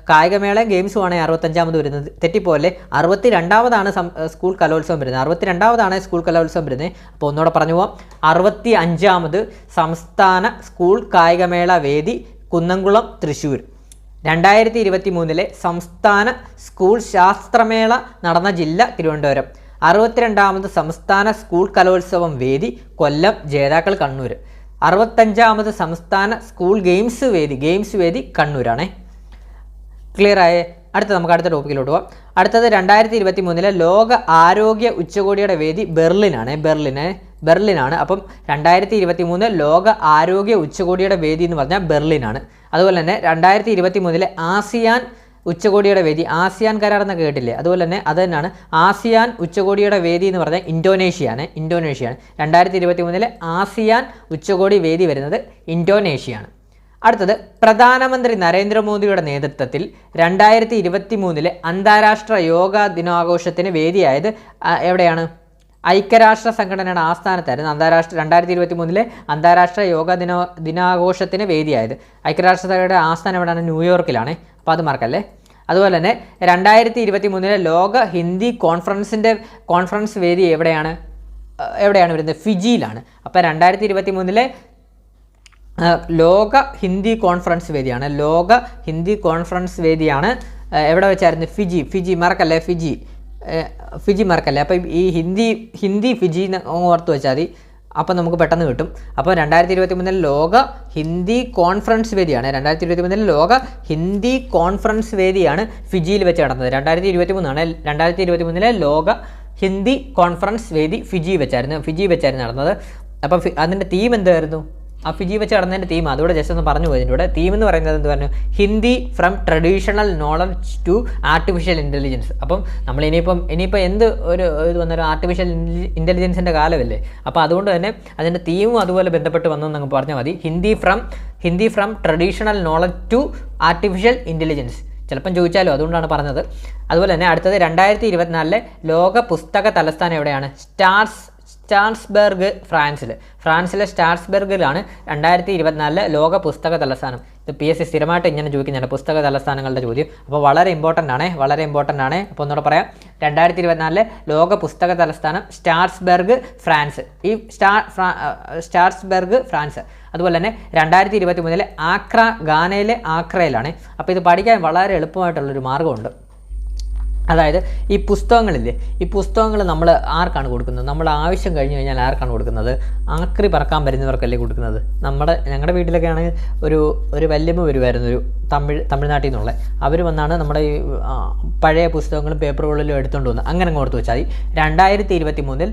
കായികമേളയും ഗെയിംസുമാണ് അറുപത്തഞ്ചാമത് വരുന്നത്. തെറ്റിപ്പോലെ അറുപത്തി രണ്ടാമതാണ് സ്കൂൾ കലോത്സവം വരുന്നത്. അറുപത്തി രണ്ടാമതാണ് സ്കൂൾ കലോത്സവം വരുന്നത്. അപ്പോൾ ഒന്നുകൂടെ പറഞ്ഞു പോവാം. അറുപത്തി അഞ്ചാമത് സംസ്ഥാന സ്കൂൾ കായികമേള വേദി കുന്നംകുളം തൃശ്ശൂർ. രണ്ടായിരത്തി ഇരുപത്തി മൂന്നിലെ സംസ്ഥാന സ്കൂൾ ശാസ്ത്രമേള നടന്ന ജില്ല തിരുവനന്തപുരം. അറുപത്തിരണ്ടാമത് സംസ്ഥാന സ്കൂൾ കലോത്സവം വേദി കൊല്ലം ജേതാക്കൾ കണ്ണൂർ അറുപത്തഞ്ചാമത് സംസ്ഥാന സ്കൂൾ ഗെയിംസ് വേദി ഗെയിംസ് വേദി കണ്ണൂരാണേ. ക്ലിയർ ആയേ? അടുത്ത നമുക്ക് അടുത്ത ടോപ്പിക്കിലോട്ട് പോവാം. അടുത്തത് രണ്ടായിരത്തി ഇരുപത്തി മൂന്നിലെ ലോക ആരോഗ്യ ഉച്ചകോടിയുടെ വേദി ബെർലിനാണ് ബെർലിന് ബെർലിനാണ്. അപ്പം രണ്ടായിരത്തി ഇരുപത്തി മൂന്ന് ലോക ആരോഗ്യ ഉച്ചകോടിയുടെ വേദി എന്ന് പറഞ്ഞാൽ ബെർലിനാണ്. അതുപോലെ തന്നെ രണ്ടായിരത്തി ഇരുപത്തി മൂന്നിലെ ആസിയാൻ ഉച്ചകോടിയുടെ വേദി ആസിയാൻ കരാർ എന്നൊക്കെ കേട്ടില്ലേ? അതുപോലെ തന്നെ അത് തന്നെയാണ് ആസിയാൻ ഉച്ചകോടിയുടെ വേദി എന്ന് പറഞ്ഞാൽ ഇന്തോനേഷ്യയാണ് ഇന്തോനേഷ്യയാണ്. രണ്ടായിരത്തി ഇരുപത്തി മൂന്നിലെ ആസിയാൻ ഉച്ചകോടി വേദി വരുന്നത് ഇന്തോനേഷ്യയാണ്. അടുത്തത് പ്രധാനമന്ത്രി നരേന്ദ്രമോദിയുടെ നേതൃത്വത്തിൽ രണ്ടായിരത്തി ഇരുപത്തി മൂന്നിലെ അന്താരാഷ്ട്ര യോഗ ദിനാഘോഷത്തിന് വേദിയായത് എവിടെയാണ്? ഐക്യരാഷ്ട്ര സംഘടനയുടെ ആസ്ഥാനത്തായിരുന്നു അന്താരാഷ്ട്ര രണ്ടായിരത്തി ഇരുപത്തി മൂന്നിലെ അന്താരാഷ്ട്ര യോഗ ദിനോ ദിനാഘോഷത്തിന് വേദിയായത്. ഐക്യരാഷ്ട്രസഭയുടെ ആസ്ഥാനം എവിടെയാണ്? ന്യൂയോർക്കിലാണ്. അപ്പോൾ അത് മറക്കല്ലേ അതുപോലെ തന്നെ രണ്ടായിരത്തി ഇരുപത്തി മൂന്നിലെ ലോക ഹിന്ദി കോൺഫറൻസിന്റെ കോൺഫറൻസ് വേദി എവിടെയാണ്? എവിടെയാണ് വരുന്നത്? ഫിജിയിലാണ്. അപ്പോൾ രണ്ടായിരത്തി ഇരുപത്തി മൂന്നിലെ ലോക ഹിന്ദി കോൺഫറൻസ് വേദിയാണ്. ലോക ഹിന്ദി കോൺഫറൻസ് വേദിയാണ് എവിടെ വെച്ചായിരുന്നു? ഫിജി. ഫിജി മറക്കല്ലേ? ഫിജി. ഫിജി മറക്കല്ലേ? അപ്പം ഈ ഹിന്ദി ഹിന്ദി ഫിജി ഓർത്ത് വെച്ചാൽ മതി. അപ്പം നമുക്ക് പെട്ടെന്ന് കിട്ടും. അപ്പോൾ രണ്ടായിരത്തി ഇരുപത്തി മൂന്നിൽ ലോക ഹിന്ദി കോൺഫറൻസ് വേദിയാണ്. രണ്ടായിരത്തി ഇരുപത്തി മൂന്നിൽ ലോക ഹിന്ദി കോൺഫറൻസ് വേദിയാണ് ഫിജിയിൽ വെച്ച് നടന്നത്. രണ്ടായിരത്തി ഇരുപത്തി മൂന്നാണ് രണ്ടായിരത്തി ഇരുപത്തി മൂന്നിലെ ലോക ഹിന്ദി കോൺഫറൻസ് വേദി ഫിജി വെച്ചായിരുന്നു ഫിജി വെച്ചായിരുന്നു നടന്നത്. അപ്പോൾ ഫി- അതിന്റെ തീം എന്തായിരുന്നു? ആ ഫിജി വെച്ച് കടന്നതിന്റെ തീം അതുകൂടെ ജസ്റ്റ് ഒന്ന് പറഞ്ഞു പോയതിന്റെ കൂടെ. തീം എന്ന് പറയുന്നത് എന്ത് പറഞ്ഞു? Hindi from traditional knowledge to artificial intelligence അപ്പം നമ്മൾ ഇനിയിപ്പം ഇനിയിപ്പോൾ എന്ത് ഒരു ഇത് വന്നൊരു ആർട്ടിഫിഷ്യൽ ഇന്റലിജൻസിന്റെ കാലമല്ലേ? അപ്പോൾ അതുകൊണ്ട് തന്നെ അതിന്റെ തീമും അതുപോലെ ബന്ധപ്പെട്ട് വന്നു നമുക്ക് പറഞ്ഞാൽ മതി. Hindi from Hindi from traditional knowledge to artificial intelligence ചിലപ്പം ചോദിച്ചാലോ അതുകൊണ്ടാണ് പറഞ്ഞത്. അതുപോലെ തന്നെ അടുത്തത് രണ്ടായിരത്തി ഇരുപത്തിനാലിലെ ലോക പുസ്തക തലസ്ഥാനം എവിടെയാണ്? സ്റ്റാർസ് സ്റ്റാർസ്ബർഗ് ഫ്രാൻസിൽ ഫ്രാൻസിലെ സ്റ്റാർസ്ബർഗിലാണ് രണ്ടായിരത്തി ഇരുപത്തിനാലിലെ ലോക പുസ്തക തലസ്ഥാനം. ഇത് പി എസ് സി സ്ഥിരമായിട്ട് ഇങ്ങനെ ചോദിക്കുന്നുണ്ട് പുസ്തക തലസ്ഥാനങ്ങളുടെ ചോദ്യം. അപ്പോൾ വളരെ ഇമ്പോർട്ടന്റ് ആണ് വളരെ ഇമ്പോർട്ടന്റ് ആണ്. അപ്പോൾ ഒന്നുകൂടെ പറയാം. രണ്ടായിരത്തി ഇരുപത്തിനാലിലെ ലോക പുസ്തക തലസ്ഥാനം സ്റ്റാർസ്ബർഗ് ഫ്രാൻസ്. ഈ സ്റ്റാർ സ്റ്റാർസ്ബർഗ് ഫ്രാൻസ്. അതുപോലെ തന്നെ രണ്ടായിരത്തി ഇരുപത്തി മൂന്നിലെ ആക്ര ഗാനയിലെ ആക്രയിലാണ്. അപ്പോൾ ഇത് പഠിക്കാൻ വളരെ എളുപ്പമായിട്ടുള്ളൊരു മാർഗമുണ്ട്. അതായത് ഈ പുസ്തകങ്ങളില്ലേ ഈ പുസ്തകങ്ങൾ നമ്മൾ ആർക്കാണ് കൊടുക്കുന്നത്? നമ്മൾ ആവശ്യം കഴിഞ്ഞ് കഴിഞ്ഞാൽ ആർക്കാണ് കൊടുക്കുന്നത്? ആക്രി പറക്കാൻ വരുന്നവർക്കല്ലേ കൊടുക്കുന്നത്? നമ്മുടെ ഞങ്ങളുടെ വീട്ടിലൊക്കെ ആണെങ്കിൽ ഒരു ഒരു വല്യമ്മ വരുമായിരുന്നു ഒരു തമിഴ് തമിഴ്നാട്ടിൽ നിന്നുള്ള. അവർ വന്നാണ് നമ്മുടെ ഈ പഴയ പുസ്തകങ്ങളും പേപ്പറുകളിലും എടുത്തുകൊണ്ട് വന്നത് അങ്ങനെ അങ്ങ് ഓർത്ത് വെച്ചാൽ മതി. രണ്ടായിരത്തി ഇരുപത്തി മൂന്നിൽ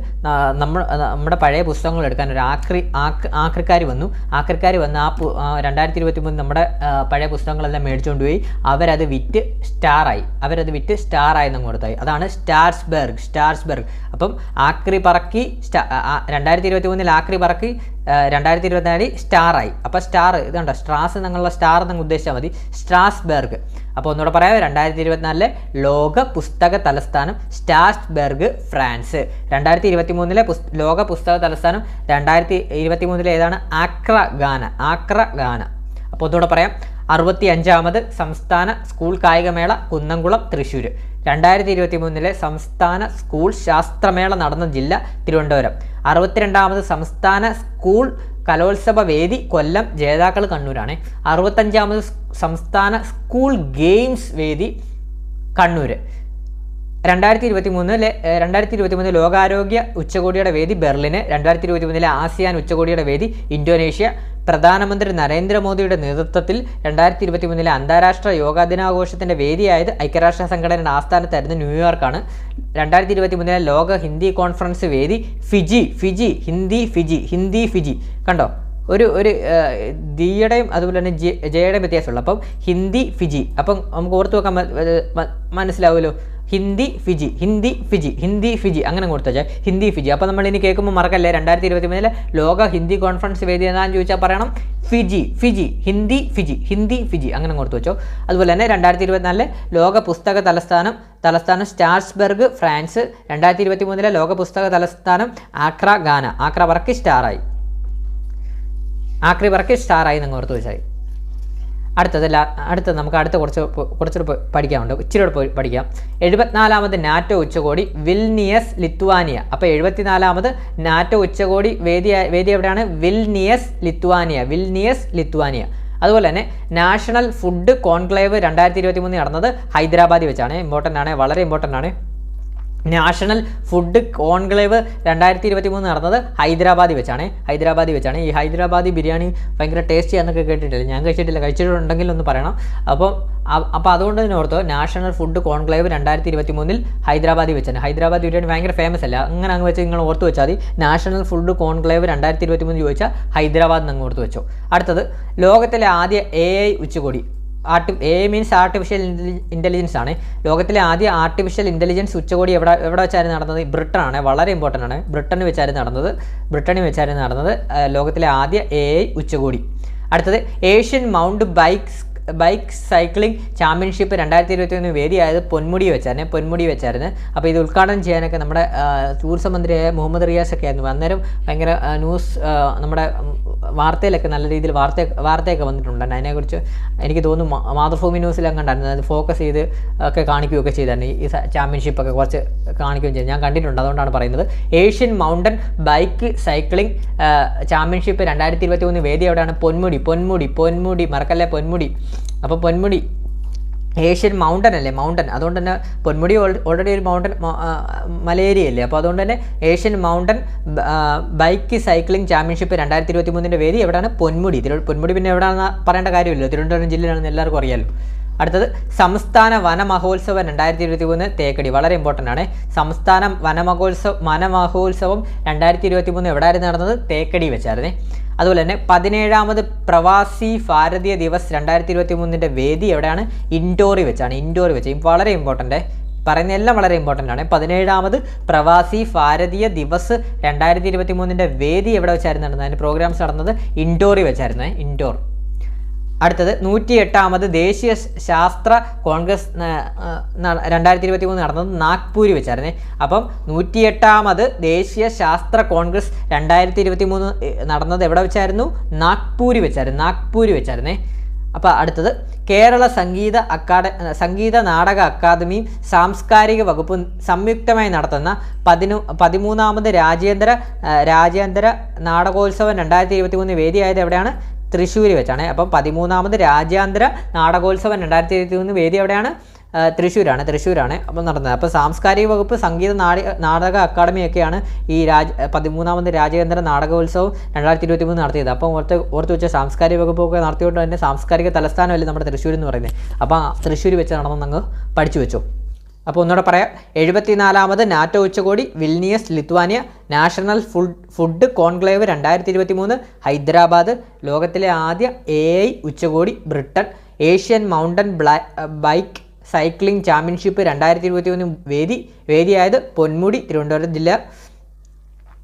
നമ്മൾ നമ്മുടെ പഴയ പുസ്തകങ്ങൾ എടുക്കാൻ ഒരു ആക്രി ആക് ആക്രിക്കാർ വന്നു. ആക്രിക്കാർ വന്ന് ആ രണ്ടായിരത്തി ഇരുപത്തി മൂന്നിൽ നമ്മുടെ പഴയ പുസ്തകങ്ങളെല്ലാം മേടിച്ചുകൊണ്ട് പോയി. അവരത് വിറ്റ് സ്റ്റാറായി. അവരത് വിറ്റ് സ്റ്റാറായി. എന്നങ്ങ് കൊടുത്തായി അതാണ് സ്റ്റാർസ്ബെർഗ് സ്റ്റാർസ്ബെർഗ്. അപ്പം ആക്രി പറക്കി സ്റ്റാ രണ്ടായിരത്തി ഇരുപത്തി മൂന്നിൽ ആക്രി പറക്കി രണ്ടായിരത്തി ഇരുപത്തിനാലിൽ സ്റ്റാറായി. അപ്പോൾ സ്റ്റാർ ഇതുണ്ടോ? സ്ട്രാസ് എന്നുള്ള സ്റ്റാർ എന്നങ്ങ് ഉദ്ദേശിച്ചാൽ മതി. സ്ട്രാസ്ബർഗ്. അപ്പോൾ ഒന്നുകൂടെ പറയാം രണ്ടായിരത്തി ഇരുപത്തിനാലിലെ ലോക പുസ്തക തലസ്ഥാനം സ്റ്റാസ്ബെർഗ് ഫ്രാൻസ്. രണ്ടായിരത്തി ഇരുപത്തി മൂന്നിലെ പുസ് ലോക പുസ്തക തലസ്ഥാനം രണ്ടായിരത്തി ഇരുപത്തി മൂന്നിലെ ഏതാണ്? ആക്ര ഗാന ആക്ര ഗാന അപ്പോൾ ഒന്നുകൂടെ പറയാം അറുപത്തി അഞ്ചാമത് സംസ്ഥാന സ്കൂൾ കായികമേള കുന്നംകുളം തൃശ്ശൂർ രണ്ടായിരത്തി ഇരുപത്തി മൂന്നിലെ സംസ്ഥാന സ്കൂൾ ശാസ്ത്രമേള നടന്ന ജില്ല തിരുവനന്തപുരം. അറുപത്തിരണ്ടാമത് സംസ്ഥാന സ്കൂൾ കലോത്സവ വേദി കൊല്ലം ജേതാക്കൾ കണ്ണൂരാണ്. അറുപത്തഞ്ചാമത് സംസ്ഥാന സ്കൂൾ ഗെയിംസ് വേദി കണ്ണൂർ രണ്ടായിരത്തി ഇരുപത്തി മൂന്നിലെ രണ്ടായിരത്തി ഇരുപത്തി മൂന്ന് ലോകാരോഗ്യ ഉച്ചകോടിയുടെ വേദി ബെർലിന് രണ്ടായിരത്തി ഇരുപത്തി മൂന്നിലെ ആസിയാൻ ഉച്ചകോടിയുടെ വേദി ഇന്തോനേഷ്യ. പ്രധാനമന്ത്രി നരേന്ദ്രമോദിയുടെ നേതൃത്വത്തിൽ രണ്ടായിരത്തി ഇരുപത്തി മൂന്നിലെ അന്താരാഷ്ട്ര യോഗാ ദിനാഘോഷത്തിന്റെ വേദിയായത് ഐക്യരാഷ്ട്ര സംഘടനയുടെ ആസ്ഥാനത്തായിരുന്നു ന്യൂയോർക്കാണ്. രണ്ടായിരത്തി ഇരുപത്തി മൂന്നിലെ ലോക ഹിന്ദി കോൺഫറൻസ് വേദി Fiji Fiji Hindi Fiji Hindi Fiji. കണ്ടോ? ഒരു ഒരു ദിയുടെയും അതുപോലെ തന്നെ ജയുടെയും വ്യത്യാസമുള്ളൂ. അപ്പം ഹിന്ദി ഫിജി. അപ്പം നമുക്ക് ഓർത്ത് വെക്കാൻ മനസ്സിലാവുമല്ലോ. Hindi Fiji Hindi Fiji Hindi Fiji അങ്ങനെ കൊടുത്താൽ ഹിന്ദി ഫിജി. അപ്പോൾ നമ്മൾ ഇനി കേൾക്കുമ്പോൾ മറക്കല്ലേ? രണ്ടായിരത്തി ഇരുപത്തി മൂന്നിലെ ലോക ഹിന്ദി കോൺഫറൻസ് വേദി എന്നാന്ന് ചോദിച്ചാൽ പറയണം. Fiji Fiji Hindi Fiji Hindi Fiji അങ്ങനെ കൊടുത്തു വെച്ചോ. അതുപോലെ തന്നെ രണ്ടായിരത്തി ഇരുപത്തിനാലിലെ ലോക പുസ്തക തലസ്ഥാനം തലസ്ഥാനം സ്റ്റാർസ്ബർഗ് ഫ്രാൻസ്. രണ്ടായിരത്തി ഇരുപത്തി മൂന്നിലെ ലോക പുസ്തക തലസ്ഥാനം ആക്ര ഗാന. ആക്ര വർക്ക് സ്റ്റാറായി ആക്രി വർക്ക് സ്റ്റാറായി നിങ്ങൾ ഓർത്തു വെച്ചാൽ അടുത്തത് അടുത്തത് നമുക്ക് അടുത്ത കുറച്ച് കുറച്ചുകൂടെ പഠിക്കാനുണ്ട്. ഇച്ചിരി കൂടെ പോയി പഠിക്കാം. എഴുപത്തിനാലാമത് നാറ്റോ ഉച്ചകോടി വിൽനിയസ് ലിത്വാനിയ. അപ്പോൾ എഴുപത്തിനാലാമത് നാറ്റോ ഉച്ചകോടി വേദി വേദി എവിടെയാണ്? Vilnius Lithuania Vilnius Lithuania. അതുപോലെ തന്നെ നാഷണൽ ഫുഡ് കോൺക്ലേവ് രണ്ടായിരത്തി ഇരുപത്തി മൂന്ന് നടന്നത് ഹൈദരാബാദിൽ വെച്ചാണ്. ഇമ്പോർട്ടന്റ് ആണ് വളരെ ഇമ്പോർട്ടന്റ് ആണ്. നാഷണൽ ഫുഡ് കോൺക്ലേവ് രണ്ടായിരത്തി ഇരുപത്തി മൂന്ന് നടന്നത് ഹൈദരാബാദിൽ വെച്ചാണ്. ഹൈദരാബാദിൽ വെച്ചാണ്. ഈ ഹൈദരാബാദി ബിരിയാണി ഭയങ്കര ടേസ്റ്റി എന്നൊക്കെ കേട്ടിട്ടില്ല. ഞാൻ കഴിച്ചിട്ടില്ല. കഴിച്ചിട്ടുണ്ടെങ്കിൽ ഒന്ന് പറയണം. അപ്പോൾ അപ്പോൾ അതുകൊണ്ട് തന്നെ ഓർത്തോ നാഷണൽ ഫുഡ് കോൺക്ലേവ് രണ്ടായിരത്തി ഇരുപത്തി മൂന്നിൽ ഹൈദരാബാദിൽ വെച്ചാണ്. ഹൈദരാബാദ് ബിരിയാണി ഭയങ്കര ഫേമസ് അല്ല. അങ്ങനെ അങ്ങ് വെച്ച് നിങ്ങൾ ഓർത്ത് വെച്ചാൽ മതി. നാഷണൽ ഫുഡ് കോൺക്ലേവ് രണ്ടായിരത്തി ഇരുപത്തി മൂന്ന് ചോദിച്ചാൽ ഹൈദരാബാദ് അങ്ങ് ഓർത്ത് വെച്ചോ. അടുത്തത് ലോകത്തിലെ ആദ്യ എ ഐ ഉച്ചകോടി. ആർട്ടി എ മീൻസ് ആർട്ടിഫിഷ്യൽ ഇന്റലിജൻസ് ആണ്. ലോകത്തിലെ ആദ്യ ആർട്ടിഫിഷ്യൽ ഇന്റലിജൻസ് ഉച്ചകോടി എവിടെ എവിടെ വെച്ചായിരുന്നു നടന്നത്? ബ്രിട്ടൻ ആണ്. വളരെ ഇമ്പോർട്ടന്റ് ആണ്. ബ്രിട്ടനിൽ വെച്ചായിരുന്നു നടന്നത്. ബ്രിട്ടനിൽ വെച്ചായിരുന്നു നടന്നത് ലോകത്തിലെ ആദ്യ എ ഐ ഉച്ചകോടി. അടുത്തത് Asian mount bikes bike cycling championship രണ്ടായിരത്തി ഇരുപത്തി ഒന്ന് വേദിയായത് പൊന്മുടി വെച്ചായിരുന്നു പൊന്മുടി വെച്ചായിരുന്നു. അപ്പോൾ ഇത് ഉദ്ഘാടനം ചെയ്യാനൊക്കെ നമ്മുടെ ടൂറിസം മന്ത്രിയായ മുഹമ്മദ് റിയാസ് ഒക്കെ ആയിരുന്നു. അന്നേരം ഭയങ്കര ന്യൂസ് നമ്മുടെ വാർത്തയിലൊക്കെ നല്ല രീതിയിൽ വാർത്ത വാർത്തയൊക്കെ വന്നിട്ടുണ്ടായിരുന്നു. അതിനെക്കുറിച്ച് എനിക്ക് തോന്നുന്നു മാതൃഭൂമി ന്യൂസിലൊക്കെ കണ്ടായിരുന്നു അത് ഫോക്കസ് ചെയ്ത് ഒക്കെ കാണിക്കുകയൊക്കെ ചെയ്തായിരുന്നു ഈ ചാമ്പ്യൻഷിപ്പ് ഒക്കെ കുറച്ച് കാണിക്കുകയും ചെയ്തു ഞാൻ കണ്ടിട്ടുണ്ട്. അതുകൊണ്ടാണ് പറയുന്നത്. Asian mountain bike cycling championship രണ്ടായിരത്തി ഇരുപത്തി മൂന്ന് വേദി എവിടെയാണ്? പൊന്മുടി പൊന്മുടി പൊന്മുടി മറക്കല്ലേ പൊന്മുടി? അപ്പോൾ പൊന്മുടി ഏഷ്യൻ മൗണ്ടൻ അല്ലേ? മൗണ്ടൻ അതുകൊണ്ട് തന്നെ പൊന്മുടി ഓൾറെഡി ഒരു മൗണ്ടൻ മലേരിയ അല്ലേ അപ്പോൾ അതുകൊണ്ട് തന്നെ Asian mountain bike cycling championship രണ്ടായിരത്തി ഇരുപത്തി മൂന്നിന്റെ വേദി എവിടെയാണ്? പൊന്മുടി. തിരു പൊന്മുടി പിന്നെ എവിടെയാണ് പറയേണ്ട കാര്യമില്ലല്ലോ. തിരുവനന്തപുരം ജില്ലയിലാണെന്ന് എല്ലാവർക്കും അറിയാമല്ലോ അടുത്തത് സംസ്ഥാന വനമഹോത്സവം രണ്ടായിരത്തി ഇരുപത്തി മൂന്ന് തേക്കടി. വളരെ ഇമ്പോർട്ടന്റ് ആണ്. സംസ്ഥാന വനമഹോത്സവം വനമഹോത്സവം രണ്ടായിരത്തി ഇരുപത്തി മൂന്ന് എവിടെയായിരുന്നു നടന്നത്? തേക്കടി വെച്ചായിരുന്നേ. അതുപോലെ തന്നെ പതിനേഴാമത് പ്രവാസി ഭാരതീയ ദിവസ് രണ്ടായിരത്തി ഇരുപത്തി മൂന്നിന്റെ വേദി എവിടെയാണ്? ഇൻഡോറിൽ വെച്ചാണ്. ഇൻഡോറിൽ വെച്ച്. വളരെ ഇമ്പോർട്ടന്റ് പറയുന്ന എല്ലാം വളരെ ഇമ്പോർട്ടന്റ് ആണ്. പതിനേഴാമത് പ്രവാസി ഭാരതീയ ദിവസ് രണ്ടായിരത്തി ഇരുപത്തി മൂന്നിന്റെ വേദി എവിടെ വെച്ചായിരുന്നു നടന്നത് അതിന്റെ പ്രോഗ്രാംസ് നടന്നത് ഇൻഡോറിൽ വെച്ചായിരുന്നു. ഇൻഡോർ. അടുത്തത് നൂറ്റി എട്ടാമത് ദേശീയ ശാസ്ത്ര കോൺഗ്രസ് രണ്ടായിരത്തി ഇരുപത്തി മൂന്ന് നടന്നത് നാഗ്പൂരിൽ വെച്ചായിരുന്നേ. അപ്പം നൂറ്റി എട്ടാമത് ദേശീയ ശാസ്ത്ര കോൺഗ്രസ് രണ്ടായിരത്തി ഇരുപത്തി മൂന്ന് നടന്നത് എവിടെ വെച്ചായിരുന്നു? നാഗ്പൂരിൽ വെച്ചായിരുന്നു. നാഗ്പൂരിൽ വെച്ചായിരുന്നേ. അപ്പോൾ അടുത്തത് കേരള സംഗീത അക്കാദ സംഗീത നാടക അക്കാദമിയും സാംസ്കാരിക വകുപ്പും സംയുക്തമായി നടത്തുന്ന പതിനു പതിമൂന്നാമത് രാജ്യാന്തര രാജ്യാന്തര നാടകോത്സവം രണ്ടായിരത്തി ഇരുപത്തി മൂന്ന് വേദിയായത് എവിടെയാണ്? തൃശ്ശൂർ വെച്ചാണ്. അപ്പം പതിമൂന്നാമത് രാജ്യാന്തര നാടകോത്സവം രണ്ടായിരത്തി ഇരുപത്തി മൂന്ന് വേദി എവിടെയാണ്? തൃശ്ശൂരാണ്. തൃശ്ശൂരാണ് അപ്പം നടന്നത്. അപ്പോൾ സാംസ്കാരിക വകുപ്പ് സംഗീത നാടക നാടക അക്കാദമിയൊക്കെയാണ് ഈ രാജ് പതിമൂന്നാമത് രാജ്യാന്തര നാടകോത്സവം രണ്ടായിരത്തി ഇരുപത്തി മൂന്ന് നടത്തിയത്. അപ്പം ഓർത്ത് ഓർത്ത് വെച്ച സാംസ്കാരിക വകുപ്പൊക്കെ നടത്തിയോണ്ട് തന്നെ സാംസ്കാരിക തലസ്ഥാനമല്ലേ നമ്മുടെ തൃശ്ശൂർ എന്ന് പറയുന്നത്. അപ്പം തൃശ്ശൂർ വെച്ച് നടന്നെന്ന് പഠിച്ചു വെച്ചു. അപ്പോൾ ഒന്നുകൂടെ പറയാം. എഴുപത്തിനാലാമത് നാറ്റോ ഉച്ചകോടി Vilnius Lithuania national food food conclave രണ്ടായിരത്തി ഇരുപത്തി മൂന്ന് ഹൈദരാബാദ് ലോകത്തിലെ ആദ്യ എ ഐ ഉച്ചകോടി Britain Asian mountain bike cycling championship രണ്ടായിരത്തി ഇരുപത്തി മൂന്ന് വേദി വേദിയായത് പൊന്മുടി തിരുവനന്തപുരം ജില്ല.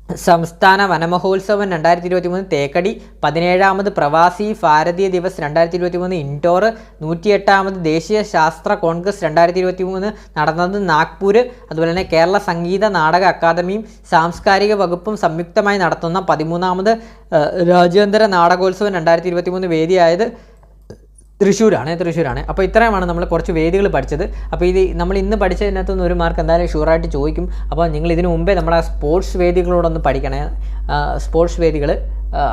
സംസ്ഥാന വനമഹോത്സവം രണ്ടായിരത്തി ഇരുപത്തി മൂന്ന് തേക്കടി പതിനേഴാമത് പ്രവാസി ഭാരതീയ ദിവസ് രണ്ടായിരത്തി ഇരുപത്തി മൂന്ന് ഇൻഡോർ നൂറ്റിയെട്ടാമത് ദേശീയ ശാസ്ത്ര കോൺഗ്രസ് രണ്ടായിരത്തി ഇരുപത്തി മൂന്ന് നടന്നത് നാഗ്പൂർ അതുപോലെ തന്നെ കേരള സംഗീത നാടക അക്കാദമിയും സാംസ്കാരിക വകുപ്പും സംയുക്തമായി നടത്തുന്ന പതിമൂന്നാമത് രാജ്യാന്തര നാടകോത്സവം രണ്ടായിരത്തി ഇരുപത്തി മൂന്ന് വേദിയായത് തൃശ്ശൂരാണ് തൃശ്ശൂരാണ്. അപ്പോൾ ഇത്രയുമാണ് നമ്മൾ കുറച്ച് വേദികൾ പഠിച്ചത്. അപ്പോൾ ഇത് നമ്മൾ ഇന്ന് പഠിച്ചതിനകത്തുനിന്ന് ഒരു മാർക്ക് എന്തായാലും ഷുവറായിട്ട് ചോദിക്കും. അപ്പോൾ നിങ്ങൾ ഇതിനു മുമ്പേ നമ്മുടെ സ്പോർട്സ് വേദികളോടൊന്ന് പഠിക്കണേ. സ്പോർട്സ് വേദികൾ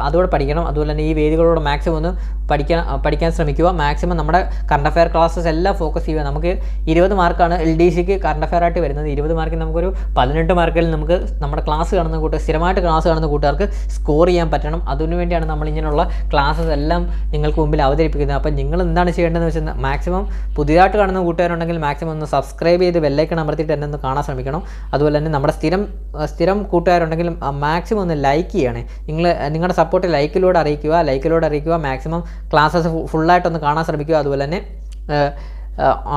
അതുകൂടെ പഠിക്കണം. അതുപോലെ തന്നെ ഈ വേദികളോട് മാക്സിമം ഒന്ന് പഠിക്കാൻ പഠിക്കാൻ ശ്രമിക്കുക. മാക്സിമം നമ്മുടെ കറണ്ട് അഫയർ ക്ലാസ്സസ് എല്ലാം ഫോക്കസ് ചെയ്യുക. നമുക്ക് ഇരുപത് മാർക്കാണ് എൽ ഡി സിക്ക് കറണ്ട് അഫയർ ആയിട്ട് വരുന്നത്. ഇരുപത് മാർക്കിൽ നമുക്കൊരു പതിനെട്ട് മാർക്കിൽ നമുക്ക് നമ്മുടെ ക്ലാസ് കാണുന്ന കൂട്ടുകാർ സ്ഥിരമായിട്ട് ക്ലാസ് കാണുന്ന കൂട്ടുകാർക്ക് സ്കോർ ചെയ്യാൻ പറ്റണം. അതിനു വേണ്ടിയാണ് നമ്മൾ ഇങ്ങനെയുള്ള ക്ലാസ്സസ് എല്ലാം നിങ്ങൾക്ക് മുമ്പിൽ അവതരിപ്പിക്കുന്നത്. അപ്പോൾ നിങ്ങൾ എന്താണ് ചെയ്യേണ്ടതെന്ന് വെച്ചാൽ മാക്സിമം പുതിയതായിട്ട് കാണുന്ന കൂട്ടുകാരുണ്ടെങ്കിൽ മാക്സിമം ഒന്ന് സബ്സ്ക്രൈബ് ചെയ്ത് ബെല്ലൈക്കൺ അമർത്തിയിട്ട് എന്നെ ഒന്ന് കാണാൻ ശ്രമിക്കണം. അതുപോലെ തന്നെ നമ്മുടെ സ്ഥിരം സ്ഥിരം കൂട്ടുകാരുണ്ടെങ്കിൽ മാക്സിമം ഒന്ന് ലൈക്ക് ചെയ്യണേ. നിങ്ങൾ നിങ്ങളുടെ സപ്പോർട്ട് ലൈക്കിലൂടെ അറിയിക്കുക ലൈക്കിലൂടെ അറിയിക്കുക മാക്സിമം ക്ലാസ്സസ് ഫുള്ളായിട്ടൊന്ന് കാണാൻ ശ്രമിക്കുക. അതുപോലെ തന്നെ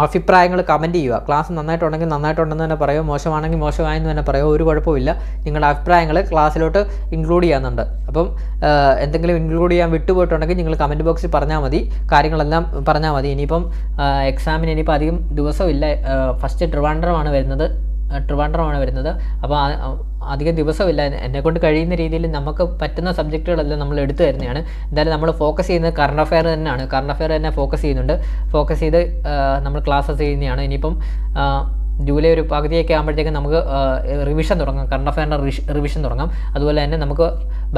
അഭിപ്രായങ്ങൾ കമന്റ് ചെയ്യുക. ക്ലാസ് നന്നായിട്ടുണ്ടെങ്കിൽ നന്നായിട്ടുണ്ടെന്ന് തന്നെ പറയുക മോശമാണെങ്കിൽ മോശമായെന്ന് തന്നെ പറയുക ഒരു കുഴപ്പമില്ല നിങ്ങളുടെ അഭിപ്രായങ്ങൾ ക്ലാസ്സിലോട്ട് ഇൻക്ലൂഡ് ചെയ്യാനുണ്ട് അപ്പം എന്തെങ്കിലും ഇൻക്ലൂഡ് ചെയ്യാൻ വിട്ടുപോയിട്ടുണ്ടെങ്കിൽ നിങ്ങൾ കമന്റ് ബോക്സിൽ പറഞ്ഞാൽ മതി. കാര്യങ്ങളെല്ലാം പറഞ്ഞാൽ മതി. ഇനിയിപ്പം എക്സാമിന് ഇനിയിപ്പോൾ അധികം ദിവസമില്ല. ഫസ്റ്റ് ട്രിവാൻഡ്രമാണ് വരുന്നത്. ട്രിവാൻഡ്രമാണ് വരുന്നത്. അപ്പോൾ അധികം ദിവസമില്ല. എന്നെ കൊണ്ട് കഴിയുന്ന രീതിയിൽ നമുക്ക് പറ്റുന്ന സബ്ജക്റ്റുകളെല്ലാം നമ്മൾ എടുത്തു തരുന്നതാണ്. എന്തായാലും നമ്മൾ ഫോക്കസ് ചെയ്യുന്നത് കറണ്ട് അഫെയർ തന്നെയാണ്. കറണ്ട് അഫെയർ തന്നെ ഫോക്കസ് ചെയ്യുന്നുണ്ട്. ഫോക്കസ് ചെയ്ത് നമ്മൾ ക്ലാസ്സസ് ചെയ്യുന്നതാണ്. ഇനിയിപ്പം ജൂലൈ ഒരു പകുതിയൊക്കെ ആകുമ്പോഴത്തേക്കും നമുക്ക് റിവിഷൻ തുടങ്ങാം. കറണ്ട് അഫെയറിന്റെ റിവിഷൻ തുടങ്ങാം. അതുപോലെ തന്നെ നമുക്ക്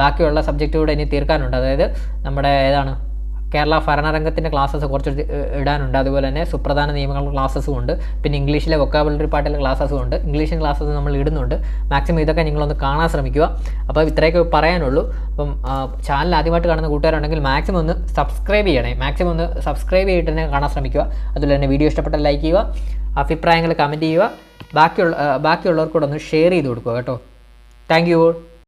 ബാക്കിയുള്ള സബ്ജക്റ്റുകൂടെ ഇനി തീർക്കാനുണ്ട്. അതായത് നമ്മുടെ ഏതാണ്? കേരള ഭരണരംഗത്തിന്റെ ക്ലാസ്സസ് കുറച്ച് ഇടാനുണ്ട്. അതുപോലെ തന്നെ സുപ്രധാന നിയമങ്ങളുടെ ക്ലാസ്സസും ഉണ്ട്. പിന്നെ ഇംഗ്ലീഷിലെ വൊക്കാബുലറി പാട്ടിലെ ക്ലാസ്സസും ഉണ്ട്. ഇംഗ്ലീഷിന്റെ ക്ലാസ്സസ് നമ്മൾ ഇടുന്നുണ്ട്. മാക്സിമം ഇതൊക്കെ നിങ്ങളൊന്ന് കാണാൻ ശ്രമിക്കുക. അപ്പോൾ ഇത്രയൊക്കെ പറയാനുള്ളൂ. അപ്പം ചാനൽ ആദ്യമായിട്ട് കാണുന്ന കൂട്ടുകാരുണ്ടെങ്കിൽ മാക്സിമം ഒന്ന് സബ്സ്ക്രൈബ് ചെയ്യണേ. മാക്സിമം ഒന്ന് സബ്സ്ക്രൈബ് ചെയ്തിട്ട് തന്നെ കാണാൻ ശ്രമിക്കുക. അതുപോലെ തന്നെ വീഡിയോ ഇഷ്ടപ്പെട്ടാൽ ലൈക്ക് ചെയ്യുക. അഭിപ്രായങ്ങൾ കമന്റ് ചെയ്യുക. ബാക്കിയുള്ള ബാക്കിയുള്ളവർക്കൂടെ ഒന്ന് ഷെയർ ചെയ്ത് കൊടുക്കുക കേട്ടോ. Thank you